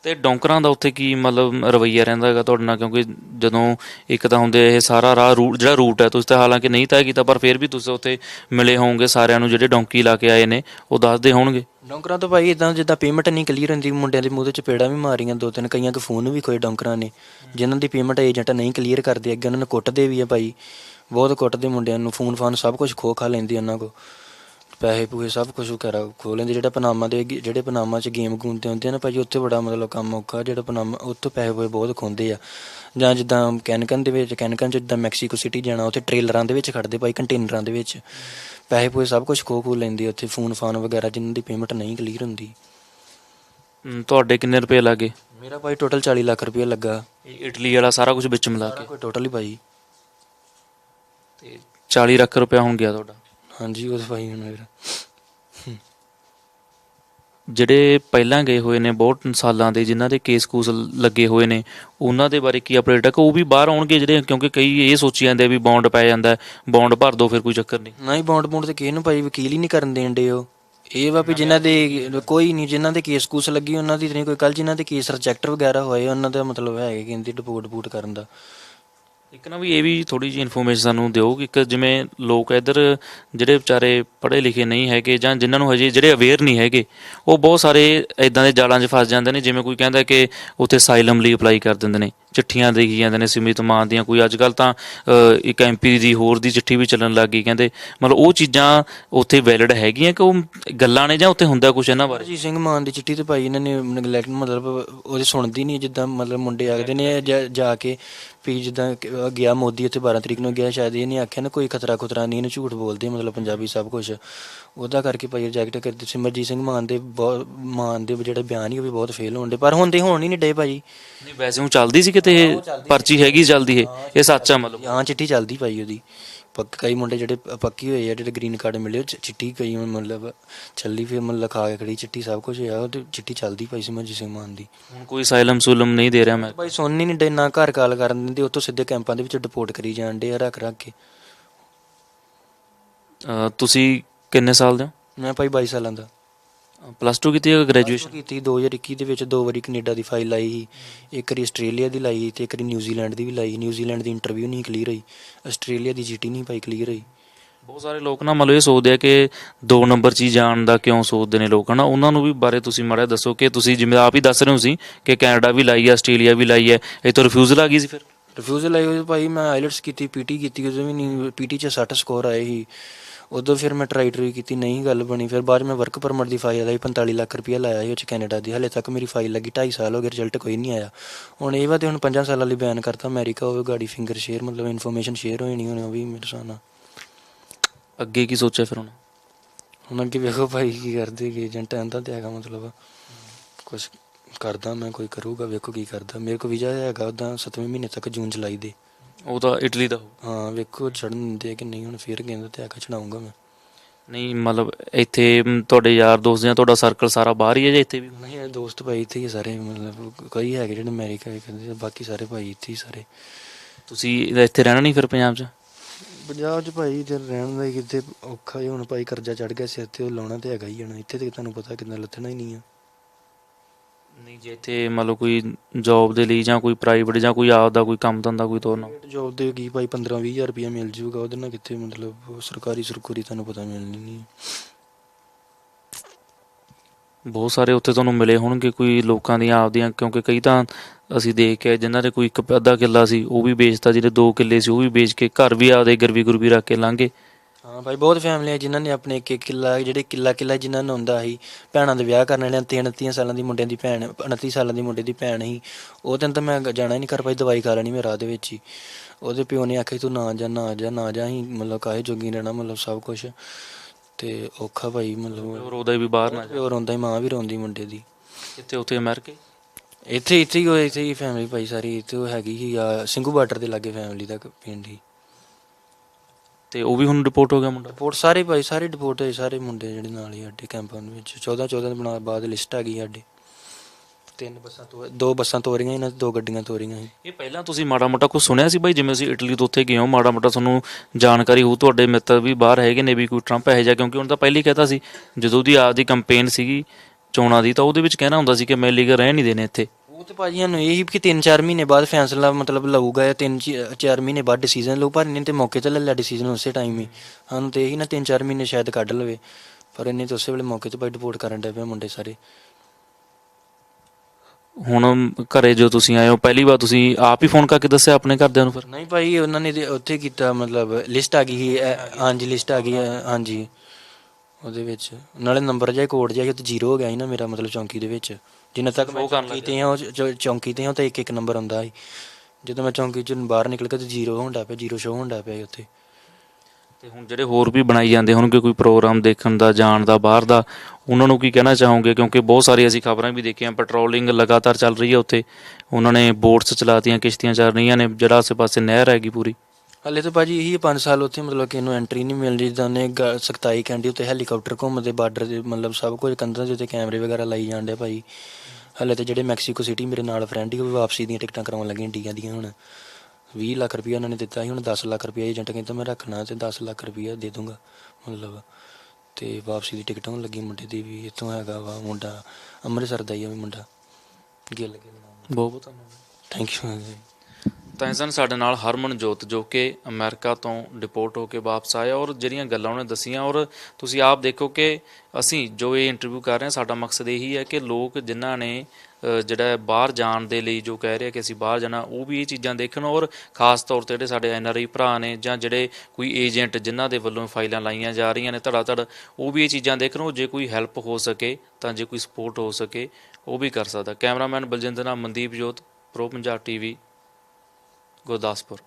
ਤੇ ਡੌਂਕਰਾਂ ਦਾ ਉੱਥੇ ਕੀ ਮਤਲਬ ਰਵਈਆ ਰਹਿੰਦਾ ਹੈਗਾ ਤੁਹਾਡੇ ਨਾਲ? ਕਿਉਂਕਿ ਜਦੋਂ ਇੱਕ ਤਾਂ ਹੁੰਦੇ ਇਹ ਸਾਰਾ ਰਾਹ ਰੂਟ ਜਿਹੜਾ ਰੂਟ ਹੈ ਤੁਸੀਂ ਤਾਂ ਹਾਲਾਂਕਿ ਨਹੀਂ ਤੈਅ ਕੀਤਾ ਪਰ ਫਿਰ ਵੀ ਤੁਸੀਂ ਉੱਥੇ ਮਿਲੇ ਹੋਵੋਗੇ ਸਾਰਿਆਂ ਨੂੰ ਜਿਹੜੇ ਡੌਂਕੀ ਲਾ ਕੇ ਆਏ ਨੇ ਉਹ ਦੱਸਦੇ ਹੋਣਗੇ। ਡੌਂਕਰਾਂ ਤੋਂ ਭਾਈ ਇਦਾਂ ਜਿੱਦਾਂ ਪੇਮੈਂਟ ਨਹੀਂ ਕਲੀਅਰ ਹੁੰਦੀ ਮੁੰਡਿਆਂ ਦੇ ਮੂੰਹ ਤੇ ਚਪੇੜਾਂ ਵੀ ਮਾਰੀਆਂ ਦੋ ਤਿੰਨ ਕਈਆਂ ਕੇ ਫੋਨ ਵੀ ਖੋਏ ਡੌਂਕਰਾਂ ਨੇ ਜਿਨ੍ਹਾਂ ਦੀ ਪੇਮੈਂਟ ਏਜੰਟ ਨਹੀਂ ਕਲੀਅਰ ਕਰਦੇ ਅੱਗੇ ਉਹਨਾਂ ਨੂੰ ਕੁੱਟਦੇ ਵੀ ਆ ਭਾਈ। ਬਹੁਤ ਕੁੱਟਦੇ ਮੁੰਡਿਆਂ ਨੂੰ ਫੋਨ ਫਾਨ ਸਭ ਕੁਝ ਖੋ ਖਾ ਲੈਂਦੇ ਉਹਨਾਂ ਕੋ ਪੈਸੇ ਪੂਏ ਸਭ ਕੁਝ ਕਰਾ ਖੋ ਲੈਂਦੇ ਜਿਹੜਾ ਪਨਾਮਾ ਦੇ ਜਿਹੜੇ ਪਨਾਮਾ 'ਚ ਗੇਮ ਤੇ ਹੁੰਦੇ ਆ ਨਾ ਭਾਈ ਉੱਥੇ ਬੜਾ ਮਤਲਬ ਕੰਮ ਔਖਾ ਜਿਹੜਾ ਪਨਾਮਾ ਉੱਥੋਂ ਪੈਸੇ ਪੂਏ ਬਹੁਤ ਖੋਂਦੇ ਆ। ਜਾਂ ਜਿੱਦਾਂ ਕੈਨਕਨ ਦੇ ਵਿੱਚ ਕੈਨਕਨ 'ਚ ਜਿੱਦਾਂ ਮੈਕਸੀਕੋ ਸਿਟੀ ਜਾਣਾ ਉੱਥੇ ਟ੍ਰੇਲਰਾਂ ਦੇ ਵਿੱਚ ਖੜਦੇ ਭਾਈ ਕੰਟੇਨਰਾਂ ਦੇ ਵਿੱਚ। ਪੈਸੇ ਪੂਏ ਸਭ ਕੁਝ ਖੋ ਖੋ ਲੈਂਦੇ ਉੱਥੇ ਫੋਨ ਫਾਨ ਵਗੈਰਾ ਜਿਨ੍ਹਾਂ ਦੀ ਪੇਮੈਂਟ ਨਹੀਂ ਕਲੀਅਰ ਹੁੰਦੀ। ਤੁਹਾਡੇ ਕਿੰਨੇ ਰੁਪਏ ਲੱਗੇ? ਮੇਰਾ ਭਾਈ ਟੋਟਲ 40 ਲੱਖ ਰੁਪਏ ਲੱਗਾ। ਇਟਲੀ ਵਾਲਾ ਸਾਰਾ ਕੁਝ ਵਿੱਚ ਮਿਲਾ ਕੇ। ਕੋਈ ਟੋਟਲ ਹੀ ਭਾਈ। 40 ਲੱਖ ਰੁਪਇਆ ਹੁਣ ਗਿਆ ਤੁਹਾਡਾ। ਹਾਂਜੀ ਉਹ ਭਾਈ ਹੁਣ ਮੇਰਾ। ਜਿਹੜੇ ਪਹਿਲਾਂ ਗਏ ਹੋਏ ਨੇ ਬਹੁਤ ਸਾਲਾਂ ਦੇ ਜਿਨ੍ਹਾਂ ਦੇ ਕੇਸ ਕੂਸ ਲੱਗੇ ਹੋਏ ਨੇ ਉਹਨਾਂ ਦੇ ਬਾਰੇ ਕੀ ਅਪਡੇਟ ਹੈ ਕਿ ਉਹ ਵੀ ਬਾਹਰ ਆਉਣਗੇ ਜਿਹੜੇ ਕਿਉਂਕਿ ਕਈ ਇਹ ਸੋਚੀ ਜਾਂਦੇ ਆ ਵੀ ਬੌਂਡ ਪੈ ਜਾਂਦਾ ਬੌਂਡ ਭਰ ਦੋ ਫਿਰ ਕੋਈ ਚੱਕਰ ਨਹੀਂ। ਨਾ ਹੀ ਬੌਂਡ ਬੌਂਡ ਤੇ ਕਿਸੇ ਨੂੰ ਭਾਈ ਵਕੀਲ ਹੀ ਨਹੀਂ ਕਰਨ ਦੇਣ ਦੇ ਉਹ। ਇਹ ਵਾ ਵੀ ਜਿਨ੍ਹਾਂ ਦੇ ਕੋਈ ਨਹੀਂ ਜਿਨ੍ਹਾਂ ਦੇ ਕੇਸ ਕੂਸ ਲੱਗੀ ਉਹਨਾਂ ਦੀ ਨਹੀਂ ਕੋਈ ਕੱਲ ਜਿਨ੍ਹਾਂ ਦੇ ਕੇਸ ਰਿਜੈਕਟ ਵਗੈਰਾ ਹੋਏ ਉਹਨਾਂ ਦਾ ਮਤਲਬ ਹੈ ਕਿ ਕਹਿੰਦੀ ਰਿਪੋਰਟ ਰਿਪੋਰਟ ਕਰਨ ਦਾ। ਇੱਕ ਨਾ ਵੀ ਇਹ ਵੀ ਥੋੜੀ ਜਿਹੀ ਇਨਫੋਰਮੇਸ਼ਨ ਸਾਨੂੰ ਦਿਓ ਕਿ ਇੱਕ ਜਿਵੇਂ ਲੋਕ ਇੱਧਰ ਜਿਹੜੇ ਵਿਚਾਰੇ ਪੜ੍ਹੇ ਲਿਖੇ ਨਹੀਂ ਹੈਗੇ ਜਾਂ ਜਿਨ੍ਹਾਂ ਨੂੰ ਹਜੇ ਜਿਹੜੇ ਅਵੇਅਰ ਨਹੀਂ ਹੈਗੇ ਉਹ ਬਹੁਤ ਸਾਰੇ ਇਦਾਂ ਦੇ ਜਾਲਾਂ 'ਚ ਫਸ ਜਾਂਦੇ ਨੇ ਜਿਵੇਂ ਕੋਈ ਕਹਿੰਦਾ ਕਿ ਉੱਥੇ ਸਾਈਲਮ ਲਈ ਅਪਲਾਈ ਕਰ ਦਿੰਦੇ ਨੇ ਚਿੱਠੀਆਂ ਦੇਖੀ ਜਾਂਦੇ ਨੇ ਸੀਮਿਤ ਮਾਨ ਦੀਆਂ ਕੋਈ ਅੱਜ ਕੱਲ ਤਾਂ ਅ, ਇੱਕ ਐਮਪੀ ਦੀ ਹੋਰ ਦੀ ਚਿੱਠੀ ਵੀ ਚੱਲਣ ਲੱਗ ਗਈ ਕਹਿੰਦੇ ਮਤਲਬ ਉਹ ਚੀਜ਼ਾਂ ਉੱਥੇ ਵੈਲਿਡ ਹੈਗੀਆਂ ਕਿ ਉਹ ਗੱਲਾਂ ਨੇ ਜਾਂ ਉੱਥੇ ਹੁੰਦਾ ਕੁਝ ਇਹਨਾਂ ਬਾਰੇ? ਅਜੀਤ ਸਿੰਘ ਮਾਨ ਦੀ ਚਿੱਠੀ ਤੇ ਭਾਈ ਇਹਨਾਂ ਨੇ ਨਗਲੈਕਟ ਮਤਲਬ ਉਹਦੇ ਸੁਣਦੀ ਨਹੀਂ ਜਿੱਦਾਂ ਮਤਲਬ ਮੁੰਡੇ ਆਖਦੇ ਨੇ ਜਾ ਕੇ ਵੀ ਜਿੱਦਾਂ ਕਿ ਗਿਆ ਮੋਦੀ ਉੱਥੇ 12 ਤਰੀਕ ਨੂੰ ਗਿਆ ਸ਼ਾਇਦ ਇਹ ਨਹੀਂ ਆਖਿਆ ਨਾ ਕੋਈ ਖਤਰਾ ਖੁਤਰਾ ਨਹੀਂ ਇਹਨੂੰ ਝੂਠ ਬੋਲਦੇ ਮਤਲਬ ਪੰਜਾਬੀ ਸਭ ਕੁਝ ਉਹਦਾ ਕਰਕੇ ਭਾਈ ਰਿਜੈਕਟ ਕਰਦੇ ਸਿਮਰਜੀਤ ਸਿੰਘ ਮਾਨ ਦੇ ਬਹੁਤ ਮਾਨ ਦੇ ਜਿਹੜੇ ਬਿਆਨ ਹੀ ਉਹ ਵੀ ਬਹੁਤ ਫੇਲ ਹੋਣ ਦੇ ਪਰ ਹੁੰਦੇ ਹੋਣ ਹੀ ਨਹੀਂ ਡੇ ਭਾਈ। ਨਹੀਂ ਵੈਸੇ ਉਹ ਚੱਲਦੀ ਸੀ ਕਿਤੇ ਇਹ ਪਰਚੀ ਹੈਗੀ ਚੱਲਦੀ ਇਹ? ਇਹ ਸੱਚ ਆ ਮਤਲਬ। ਹਾਂ ਚਿੱਠੀ ਚੱਲਦੀ ਭਾਈ ਉਹਦੀ। ਪੱਕ ਕਈ ਮੁੰਡੇ ਜਿਹੜੇ ਪੱਕੀ ਹੋਏ ਆ ਜਿਹੜੇ ਗ੍ਰੀਨ ਕਾਰਡ ਮਿਲੇ ਉਹ ਚ- ਚਿੱਠੀ ਕਈ ਮਤਲਬ ਚੱਲੀ ਫਿਰ ਮਤਲਬ ਲਿਖਾ ਕੇ ਖੜੀ ਚਿੱਠੀ ਸਭ ਕੁਝ ਹੋਇਆ ਉਹ ਤੇ ਚਿੱਠੀ ਚੱਲਦੀ ਭਾਈ ਸਿਮਰਜੀਤ ਸਿੰਘ ਮਾਨ ਦੀ। ਹੁਣ ਕੋਈ ਸਾਈਲਮ ਸੂਲਮ ਨਹੀਂ ਦੇ ਰਿਹਾ ਮੈਂ। ਭਾਈ ਹੀ ਨਹੀਂ ਡੇ ਨਾ ਘਰ ਕਾਲ ਕਰਨ ਦਿੰਦੇ ਉੱਥੋਂ ਸਿੱਧੇ ਕੈਂਪਾਂ ਦੇ ਵਿੱਚ ਡਿਪੋਰਟ ਕਰੀ ਜਾਣ ਡੇ ਆ ਰੱਖ ਰੱਖ ਕੇ। ਤੁਸੀਂ ਕਿੰਨੇ ਸਾਲ ਦੇ ਹੋ? ਮੈਂ ਭਾਈ 22 ਸਾਲਾਂ ਦਾ। ਪਲੱਸ 2 ਕੀਤੀ ਹੈ ਗ੍ਰੈਜੂਏਸ਼ਨ ਕੀਤੀ 2021 ਦੇ ਵਿੱਚ ਦੋ ਵਾਰੀ ਕੈਨੇਡਾ ਦੀ ਫਾਈਲ ਲਾਈ ਸੀ। ਇੱਕ ਵਾਰੀ ਆਸਟ੍ਰੇਲੀਆ ਦੀ ਲਾਈ ਤੇ ਇੱਕ ਵਾਰੀ ਨਿਊਜ਼ੀਲੈਂਡ ਦੀ ਵੀ ਲਾਈ ਨਿਊਜ਼ੀਲੈਂਡ ਦੀ ਇੰਟਰਵਿਊ ਨਹੀਂ ਕਲੀਅਰ ਹੋਈ। ਆਸਟ੍ਰੇਲੀਆ ਦੀ ਜੀਟੀ ਨਹੀਂ ਭਾਈ ਕਲੀਅਰ ਹੋਈ। ਬਹੁਤ ਸਾਰੇ ਲੋਕ ਨਾ ਮਤਲਬ ਇਹ ਸੋਚਦੇ ਆ ਕਿ ਦੋ ਨੰਬਰ 'ਚ ਹੀ ਜਾਣ ਦਾ ਕਿਉਂ ਸੋਚਦੇ ਨੇ ਲੋਕ ਹਨਾ? ਉਹਨਾਂ ਨੂੰ ਵੀ ਬਾਰੇ ਤੁਸੀਂ ਮਾੜਾ ਦੱਸੋ ਕਿ ਤੁਸੀਂ ਜਿਵੇਂ ਆਪ ਹੀ ਦੱਸ ਰਹੇ ਹੋ ਸੀ ਕਿ ਕੈਨੇਡਾ ਵੀ ਲਾਈ ਹੈ ਆਸਟ੍ਰੇਲੀਆ ਵੀ ਲਾਈ ਹੈ। ਇਹ ਤੋਂ ਰਿਫਿਊਜ਼ਲ ਆ ਗਈ ਸੀ ਫਿਰ? ਰਿਫਿਊਜ਼ਲ ਆਈ ਹੋਈ ਭਾਈ ਮੈਂ ਆਈਲਟਸ ਕੀਤੀ ਪੀਟੀ ਕੀਤੀ ਉਦੋਂ ਵੀ ਨਹੀਂ ਪੀਟੀ ਚ 60 ਸਕੋਰ ਆਏ ਸੀ। ਉਦੋਂ ਫਿਰ ਮੈਂ ਟਰਾਈ ਟਰੂਈ ਕੀਤੀ ਨਹੀਂ ਗੱਲ ਬਣੀ। ਫਿਰ ਬਾਅਦ ਮੈਂ ਵਰਕ ਪਰਮਿਟ ਦੀ ਫਾਈਲ ਆਈ 45 ਲੱਖ ਰੁਪਇਆ ਲਾਇਆ ਸੀ ਉਹ ਚ ਕੈਨੇਡਾ ਦੀ। ਹਲੇ ਤੱਕ ਮੇਰੀ ਫਾਈਲ ਲੱਗੀ 2.5 ਸਾਲ ਹੋ ਗਏ ਰਿਜ਼ਲਟ ਕੋਈ ਨਹੀਂ ਆਇਆ। ਹੁਣ ਇਹ ਵਾ ਤੇ ਹੁਣ 5 ਸਾਲਾਂ ਲਈ ਬਿਆਨ ਕਰਤਾ ਅਮਰੀਕਾ ਹੋਵੇ ਗਾੜੀ ਫਿੰਗਰ ਸ਼ੇਅਰ ਮਤਲਬ ਇਨਫੋਰਮੇਸ਼ਨ ਸ਼ੇਅਰ ਹੋਈ ਨਹੀਂ ਹੁਣ ਉਹ ਵੀ ਮੇਰੇ ਨਾਲ। ਅੱਗੇ ਕੀ ਸੋਚਿਆ ਫਿਰ ਹੁਣ? ਹੁਣ ਅੱਗੇ ਵੇਖੋ ਭਾਈ ਕੀ ਕਰਦੇ ਕਿ ਏਜੰਟ ਆਂਦਾ ਤੇ ਹੈਗਾ ਮਤਲਬ। ਕੁਝ ਕਰਦਾ ਮੈਂ ਕੋਈ ਕਰੂਗਾ ਵੇਖੋ ਕੀ ਕਰਦਾ। ਮੇਰੇ ਕੋਲ ਵੀਜ਼ਾ ਹੈਗਾ ਉਦਾਂ 7ਵੇਂ ਮਹੀਨੇ ਤੱਕ ਜੂਨ ਜੁਲਾਈ ਦੇ। ਉਹ ਤਾਂ ਇਟਲੀ ਦਾ ਹੋ ਹਾਂ ਵੇਖੋ ਚੜਨ ਦਿੰਦੇ ਆ ਕਿ ਨਹੀਂ ਹੁਣ ਫੇਰ ਕਹਿੰਦਾ ਤੇ ਹੈਗਾ ਚੜਾਉਂਗਾ ਮੈਂ। ਨਹੀਂ ਮਤਲਬ ਇੱਥੇ ਮ, ਤੁਹਾਡੇ ਯਾਰ ਦੋਸਤ ਜਾਂ ਤੁਹਾਡਾ ਸਰਕਲ ਸਾਰਾ ਬਾਹਰ ਹੀ ਹੈ ਜਾਂ ਇੱਥੇ ਵੀ? ਨਹੀਂ ਇਹ ਦੋਸਤ ਭਾਈ ਇੱਥੇ ਹੀ ਆ ਸਾਰੇ ਮਤਲਬ ਕਈ ਹੈਗੇ ਜਿਹੜੇ ਅਮਰੀਕਾ ਵੀ ਕਹਿੰਦੇ ਬਾਕੀ ਸਾਰੇ ਭਾਈ ਇੱਥੇ ਹੀ ਸਾਰੇ। ਤੁਸੀਂ ਇੱਥੇ ਰਹਿਣਾ ਨਹੀਂ ਫਿਰ ਪੰਜਾਬ 'ਚ? ਪੰਜਾਬ 'ਚ ਭਾਈ ਤੇ ਰਹਿਣ ਦਾ ਹੀ ਕਿਤੇ ਔਖਾ ਹੀ ਹੁਣ ਭਾਈ ਕਰਜ਼ਾ ਚੜ ਗਿਆ ਸਿਰ ਤੇ ਉਹ ਲਾਉਣਾ ਤੇ ਹੈਗਾ ਹੀ ਹੁਣ ਇੱਥੇ ਤੇ ਤੁਹਾਨੂੰ ਪਤਾ ਕਿੰਨਾ ਲੱਥਣਾ ਹੀ ਨਹੀਂ ਆ। ਨਹੀਂ ਜੇ ਇੱਥੇ ਮੰਨ ਲਓ ਕੋਈ ਜੌਬ ਦੇ ਲਈ ਜਾਂ ਕੋਈ ਪ੍ਰਾਈਵੇਟ ਜਾਂ ਕੋਈ ਆਪ ਦਾ ਕੋਈ ਕੰਮ ਧੰਦਾ ਕੋਈ ਤੋਰਨਾ। ਜੋਬ ਦੇ ਕੀ ਭਾਈ 15 20000 ਰੁਪਇਆ ਮਿਲ ਜੂਗਾ ਉਹਦੇ ਨਾਲ ਕਿੱਥੇ ਮਤਲਬ ਸਰਕਾਰੀ ਸਰਕੂਰੀ ਤੁਹਾਨੂੰ ਪਤਾ ਮਿਲਣੀ ਨਹੀਂ। ਬਹੁਤ ਸਾਰੇ ਉੱਥੇ ਤੁਹਾਨੂੰ ਮਿਲੇ ਹੋਣਗੇ ਕੋਈ ਲੋਕਾਂ ਦੀਆਂ ਆਪਦੀਆਂ ਕਿਉਂਕਿ ਕਈ ਤਾਂ ਅਸੀਂ ਦੇਖ ਕੇ ਆਏ ਜਿਨ੍ਹਾਂ ਦੇ ਕੋਈ ਇੱਕ ਅੱਧਾ ਕਿੱਲਾ ਸੀ ਉਹ ਵੀ ਵੇਚਤਾ ਜਿਹੜੇ ਦੋ ਕਿੱਲੇ ਸੀ ਉਹ ਵੀ ਵੇਚ ਕੇ ਘਰ ਵੀ ਆਪਦੇ ਗਰਵੀ ਗੁਰਵੀ ਰੱਖ ਕੇ ਲੰਘੇ ਹਾਂ ਭਾਈ ਬਹੁਤ ਫੈਮਲੀਆਂ ਜਿਨ੍ਹਾਂ ਨੇ ਆਪਣੇ ਇੱਕ ਇੱਕ ਕਿੱਲਾ ਜਿਹੜੇ ਕਿੱਲਾ ਕਿੱਲਾ ਜਿਨ੍ਹਾਂ ਨੂੰ ਹੁੰਦਾ ਸੀ ਭੈਣਾਂ ਦੇ ਵਿਆਹ ਕਰਨ ਵਾਲਿਆਂ ਤਿੰਨ 29 ਸਾਲਾਂ ਦੀ ਮੁੰਡਿਆਂ ਦੀ ਭੈਣ 29 ਸਾਲਾਂ ਦੀ ਮੁੰਡੇ ਦੀ ਭੈਣ ਸੀ। ਉਹ ਦਿਨ ਤਾਂ ਮੈਂ ਜਾਣਾ ਹੀ ਨਹੀਂ ਕਰ ਭਾਈ ਦਵਾਈ ਖਾ ਲੈਣੀ ਮੈਂ ਰਾਹ ਦੇ ਵਿੱਚ ਹੀ। ਉਹਦੇ ਪਿਓ ਨੇ ਆਖਿਆ ਤੂੰ ਨਾ ਜਾ ਨਾ ਜਾ ਨਾ ਜਾ ਹੀ ਮਤਲਬ ਕਾਹੇ ਜੋਗੀ ਰਹਿਣਾ ਮਤਲਬ ਸਭ ਕੁਝ ਤੇ ਔਖਾ ਭਾਈ ਮਤਲਬ ਉਹਦਾ ਵੀ ਬਾਹਰ ਨਾ ਪਿਓ ਰੋਂਦਾ ਹੀ ਮਾਂ ਵੀ ਰੋਂਦੀ ਮੁੰਡੇ ਦੀ। ਇੱਥੇ ਉੱਥੇ ਅਮਰੀਕੇ ਇੱਥੇ ਇੱਥੇ ਹੀ ਹੋਏ ਇੱਥੇ ਹੀ ਫੈਮਿਲੀ ਭਾਈ ਸਾਰੀ ਇੱਥੇ ਹੈਗੀ ਸੀ ਆ ਸਿੰਘੂ ਬਾਰਡਰ ਦੇ ਲਾਗੇ ਫੈਮਿਲੀ ਦਾ ਪਿੰਡ ਹੀ। ਤੇ ਉਹ ਵੀ ਹੁਣ ਰਿਪੋਰਟ ਹੋ ਗਿਆ ਮੁੰਡਾ? ਰਿਪੋਰਟ ਸਾਰੇ ਭਾਈ ਸਾਰੇ ਰਿਪੋਰਟ ਹੋਏ ਸਾਰੇ ਮੁੰਡੇ ਜਿਹੜੇ ਨਾਲ ਹੀ ਸਾਡੇ ਕੈਂਪਾਂ ਦੇ ਵਿੱਚ। 14 14 ਦੇ ਬਣਾ ਬਾਅਦ ਲਿਸਟ ਆ ਗਈ ਸਾਡੇ। ਤਿੰਨ ਬੱਸਾਂ ਤੋਂ ਦੋ ਬੱਸਾਂ ਤੋਰੀਆਂ ਇਹਨਾਂ ਦੋ ਗੱਡੀਆਂ ਤੋਰੀਆਂ ਸੀ। ਇਹ ਪਹਿਲਾਂ ਤੁਸੀਂ ਮਾੜਾ ਮੋਟਾ ਕੁਝ ਸੁਣਿਆ ਸੀ ਬਾਈ ਜਿਵੇਂ ਅਸੀਂ ਇਟਲੀ ਤੋਂ ਉੱਥੇ ਗਏ ਹਾਂ ਮਾੜਾ ਮੋਟਾ ਤੁਹਾਨੂੰ ਜਾਣਕਾਰੀ ਹੋਊ ਤੁਹਾਡੇ ਮਿੱਤਰ ਵੀ ਬਾਹਰ ਹੈਗੇ ਨੇ ਵੀ ਕੋਈ ਟਰੰਪ ਇਹੋ ਜਿਹਾ ਕਿਉਂਕਿ ਉਹਨੇ ਤਾਂ ਪਹਿਲਾਂ ਹੀ ਕਹਿਤਾ ਸੀ ਜਦੋਂ ਦੀ ਆਪਦੀ ਕੈਂਪੇਨ ਸੀਗੀ ਚੋਣਾਂ ਦੀ ਤਾਂ ਉਹਦੇ ਵਿੱਚ ਕਹਿਣਾ ਹੁੰਦਾ ਸੀ ਕਿ ਮੈਂ ਲੀਗਲ ਰਹਿ ਨਹੀਂ ਦੇਣੇ ਇੱਥੇ। ਉਹ ਤੇ ਭਾਜੀ ਸਾਨੂੰ ਇਹ ਹੀ ਕਿ 3-4 ਮਹੀਨੇ ਬਾਅਦ ਫੈਸਲਾ ਮਤਲਬ ਲਊਗਾ ਜਾਂ 3-4 ਮਹੀਨੇ ਬਾਅਦ ਡਿਸੀਜਨ ਲਊ ਪਰ ਇਹਨੇ ਤੇ ਮੌਕੇ ਤੇ ਲੈ ਲਿਆ ਡਿਸੀਜਨ ਉਸੇ ਟਾਈਮ ਹੀ। ਸਾਨੂੰ ਤੇ ਇਹੀ ਨਾ 3-4 ਮਹੀਨੇ ਸ਼ਾਇਦ ਕੱਢ ਲਵੇ। ਪਰ ਇਹਨੇ ਤਾਂ ਉਸੇ ਵੇਲੇ ਮੌਕੇ ਤੇ ਭਾਈ ਰਿਪੋਰਟ ਕਰਨ ਡੇ ਪਏ ਮੁੰਡੇ ਸਾਰੇ। ਹੁਣ ਘਰੇ ਜੋ ਤੁਸੀਂ ਆਏ ਹੋ ਪਹਿਲੀ ਵਾਰ ਤੁਸੀਂ ਆਪ ਹੀ ਫੋਨ ਕਰਕੇ ਦੱਸਿਆ ਆਪਣੇ ਘਰਦਿਆਂ ਨੂੰ ਫਿਰ? ਨਹੀਂ ਭਾਈ ਉਹਨਾਂ ਨੇ ਤੇ ਉੱਥੇ ਕੀਤਾ ਮਤਲਬ ਲਿਸਟ ਆ ਗਈ ਸੀ ਹਾਂਜੀ ਲਿਸਟ ਆ ਗਈ ਹੈ, ਹਾਂਜੀ। ਉਹਦੇ ਵਿੱਚ। ਨਾਲੇ ਨੰਬਰ ਜਿਹਾ ਕੋਡ ਜਿਹਾ ਤੇ ਜ਼ੀਰੋ ਹੋ ਗਿਆ ਸੀ ਨਾ ਮੇਰਾ ਮਤਲਬ ਚੌਂਕੀ ਦੇ ਵਿੱਚ। ਜਿੰਨਾ ਤੱਕ ਮੈਂ ਚੌਂਕੀ ਤੇ ਹਾਂ ਚੌਂਕੀ ਤੇ ਹਾਂ ਤਾਂ ਇੱਕ ਇੱਕ ਨੰਬਰ ਹੁੰਦਾ ਸੀ। ਜਦੋਂ ਮੈਂ ਚੌਂਕੀ ਚੋਂ ਬਾਹਰ ਨਿਕਲ ਕੇ ਤੇ ਜ਼ੀਰੋ ਹੁੰਦਾ ਪਿਆ ਜ਼ੀਰੋ ਸ਼ੋ ਹੁੰਦਾ ਪਿਆ ਉੱਥੇ। ਤੇ ਹੁਣ ਜਿਹੜੇ ਹੋਰ ਵੀ ਬਣਾਈ ਜਾਂਦੇ ਹੋਣਗੇ ਕੋਈ ਪ੍ਰੋਗਰਾਮ ਦੇਖਣ ਦਾ ਜਾਣ ਦਾ ਬਾਹਰ ਦਾ ਉਹਨਾਂ ਨੂੰ ਕੀ ਕਹਿਣਾ ਚਾਹੋਗੇ? ਕਿਉਂਕਿ ਬਹੁਤ ਸਾਰੀ ਅਸੀਂ ਖਬਰਾਂ ਵੀ ਦੇਖੀਆਂ ਪੈਟਰੋਲਿੰਗ ਲਗਾਤਾਰ ਚੱਲ ਰਹੀ ਹੈ ਉੱਥੇ। ਉਹਨਾਂ ਨੇ ਬੋਟਸ ਚਲਾਤੀਆਂ ਕਿਸ਼ਤੀਆਂ ਚੱਲ ਰਹੀਆਂ ਨੇ ਜਿਹੜਾ ਆਸੇ-ਪਾਸੇ ਨਹਿਰ ਹੈਗੀ ਪੂਰੀ। ਹਲੇ ਤਾਂ ਭਾਜੀ ਇਹੀ 5 ਸਾਲ ਉੱਥੇ ਮਤਲਬ ਕਿ ਇਹਨੂੰ ਐਂਟਰੀ ਨਹੀਂ ਮਿਲਦੀ ਜਿੱਦਾਂ ਨੇ ਸਖਤਾਈ ਕਹਿੰਦੀ ਉੱਤੇ ਹੈਲੀਕਾਪਟਰ ਘੁੰਮਦੇ ਬਾਰਡਰ ਦੇ ਮਤਲਬ ਸਭ ਕੁਝ ਕੰਧਾਂ ਦੇ ਉੱਤੇ ਕੈਮਰੇ ਵਗੈਰਾ ਲਾਈ ਜਾਂਦੇ ਭਾਈ ਹਲੇ ਤੇ ਜਿਹੜੇ ਮੈਕਸੀਕੋ ਸਿਟੀ ਮੇਰੇ ਨਾਲ ਫਰੈਂਡ ਹੀ ਉਹ ਵੀ ਵਾਪਸੀ ਦੀਆਂ ਟਿਕਟਾਂ ਕਰਾਉਣ ਲੱਗੇ ਇੰਡੀਆ ਦੀਆਂ ਹੁਣ। 20 ਲੱਖ ਰੁਪਇਆ ਉਹਨਾਂ ਨੇ ਦਿੱਤਾ ਸੀ ਹੁਣ 10 ਲੱਖ ਰੁਪਇਆ ਏਜੰਟ ਕਹਿੰਦਾ ਮੈਂ ਰੱਖਣਾ ਤੇ 10 ਲੱਖ ਰੁਪਇਆ ਦੇ ਦੂੰਗਾ ਮਤਲਬ। ਤੇ ਵਾਪਸੀ ਦੀ ਟਿਕਟ ਹੋਣ ਲੱਗੀ ਮੁੰਡੇ ਦੀ ਵੀ ਇੱਥੋਂ ਹੈਗਾ ਵਾ ਮੁੰਡਾ ਅੰਮ੍ਰਿਤਸਰ ਦਾ ਹੀ ਆ ਵੀ ਮੁੰਡਾ। ਗਿੱਲ ਗਿੱਲ ਬਹੁਤ ਬਹੁਤ ਧੰਨਵਾਦ ਥੈਂਕ ਯੂ ਤਾਂ ਸਨ ਸਾਡੇ ਨਾਲ ਹਰਮਨਜੋਤ ਜੋ ਕਿ ਅਮਰੀਕਾ ਤੋਂ ਡਿਪੋਰਟ ਹੋ ਕੇ ਵਾਪਸ ਆਇਆ ਔਰ ਜਿਹੜੀਆਂ ਗੱਲਾਂ ਉਹਨੇ ਦਸੀਆਂ ਔਰ ਤੁਸੀਂ ਆਪ ਦੇਖੋ ਕਿ ਅਸੀਂ ਜੋ ਇਹ ਇੰਟਰਵਿਊ ਕਰ ਰਹੇ ਹਾਂ, ਸਾਡਾ ਮਕਸਦ ਇਹੀ ਹੈ ਕਿ ਲੋਕ ਜਿਨ੍ਹਾਂ ਨੇ ਜਿਹੜਾ ਬਾਹਰ ਜਾਣ ਦੇ ਲਈ ਜੋ ਕਹਿ ਰਹੇ ਕਿ ਅਸੀਂ ਬਾਹਰ ਜਾਣਾ, ਉਹ ਵੀ ਇਹ ਚੀਜ਼ਾਂ ਦੇਖਣ ਔਰ ਖਾਸ ਤੌਰ ਤੇ ਜਿਹੜੇ ਸਾਡੇ ਐਨਆਰਆਈ ਭਰਾ ਨੇ ਜਾਂ ਜਿਹੜੇ ਕੋਈ ਏਜੰਟ ਜਿਨ੍ਹਾਂ ਦੇ ਵੱਲੋਂ ਫਾਈਲਾਂ ਲਾਈਆਂ ਜਾ ਰਹੀਆਂ ਨੇ ਧੜਾ ਧੜ ਉਹ ਵੀ ਇਹ ਚੀਜ਼ਾਂ ਦੇਖਣ ਉਹ ਜੇ ਕੋਈ ਹੈਲਪ ਹੋ ਸਕੇ ਤਾਂ ਜੇ ਕੋਈ ਸਪੋਰਟ ਹੋ ਸਕੇ, ਉਹ ਵੀ ਕਰ ਸਕਦਾ। ਕੈਮਰਾਮੈਨ ਬਲਜਿੰਦਰ ਨਾਲ ਮਨਦੀਪ ਜੋਤ ਪ੍ਰੋ ਪੰਜਾਬ ਟੀਵੀ ਗੁਰਦਾਸਪੁਰ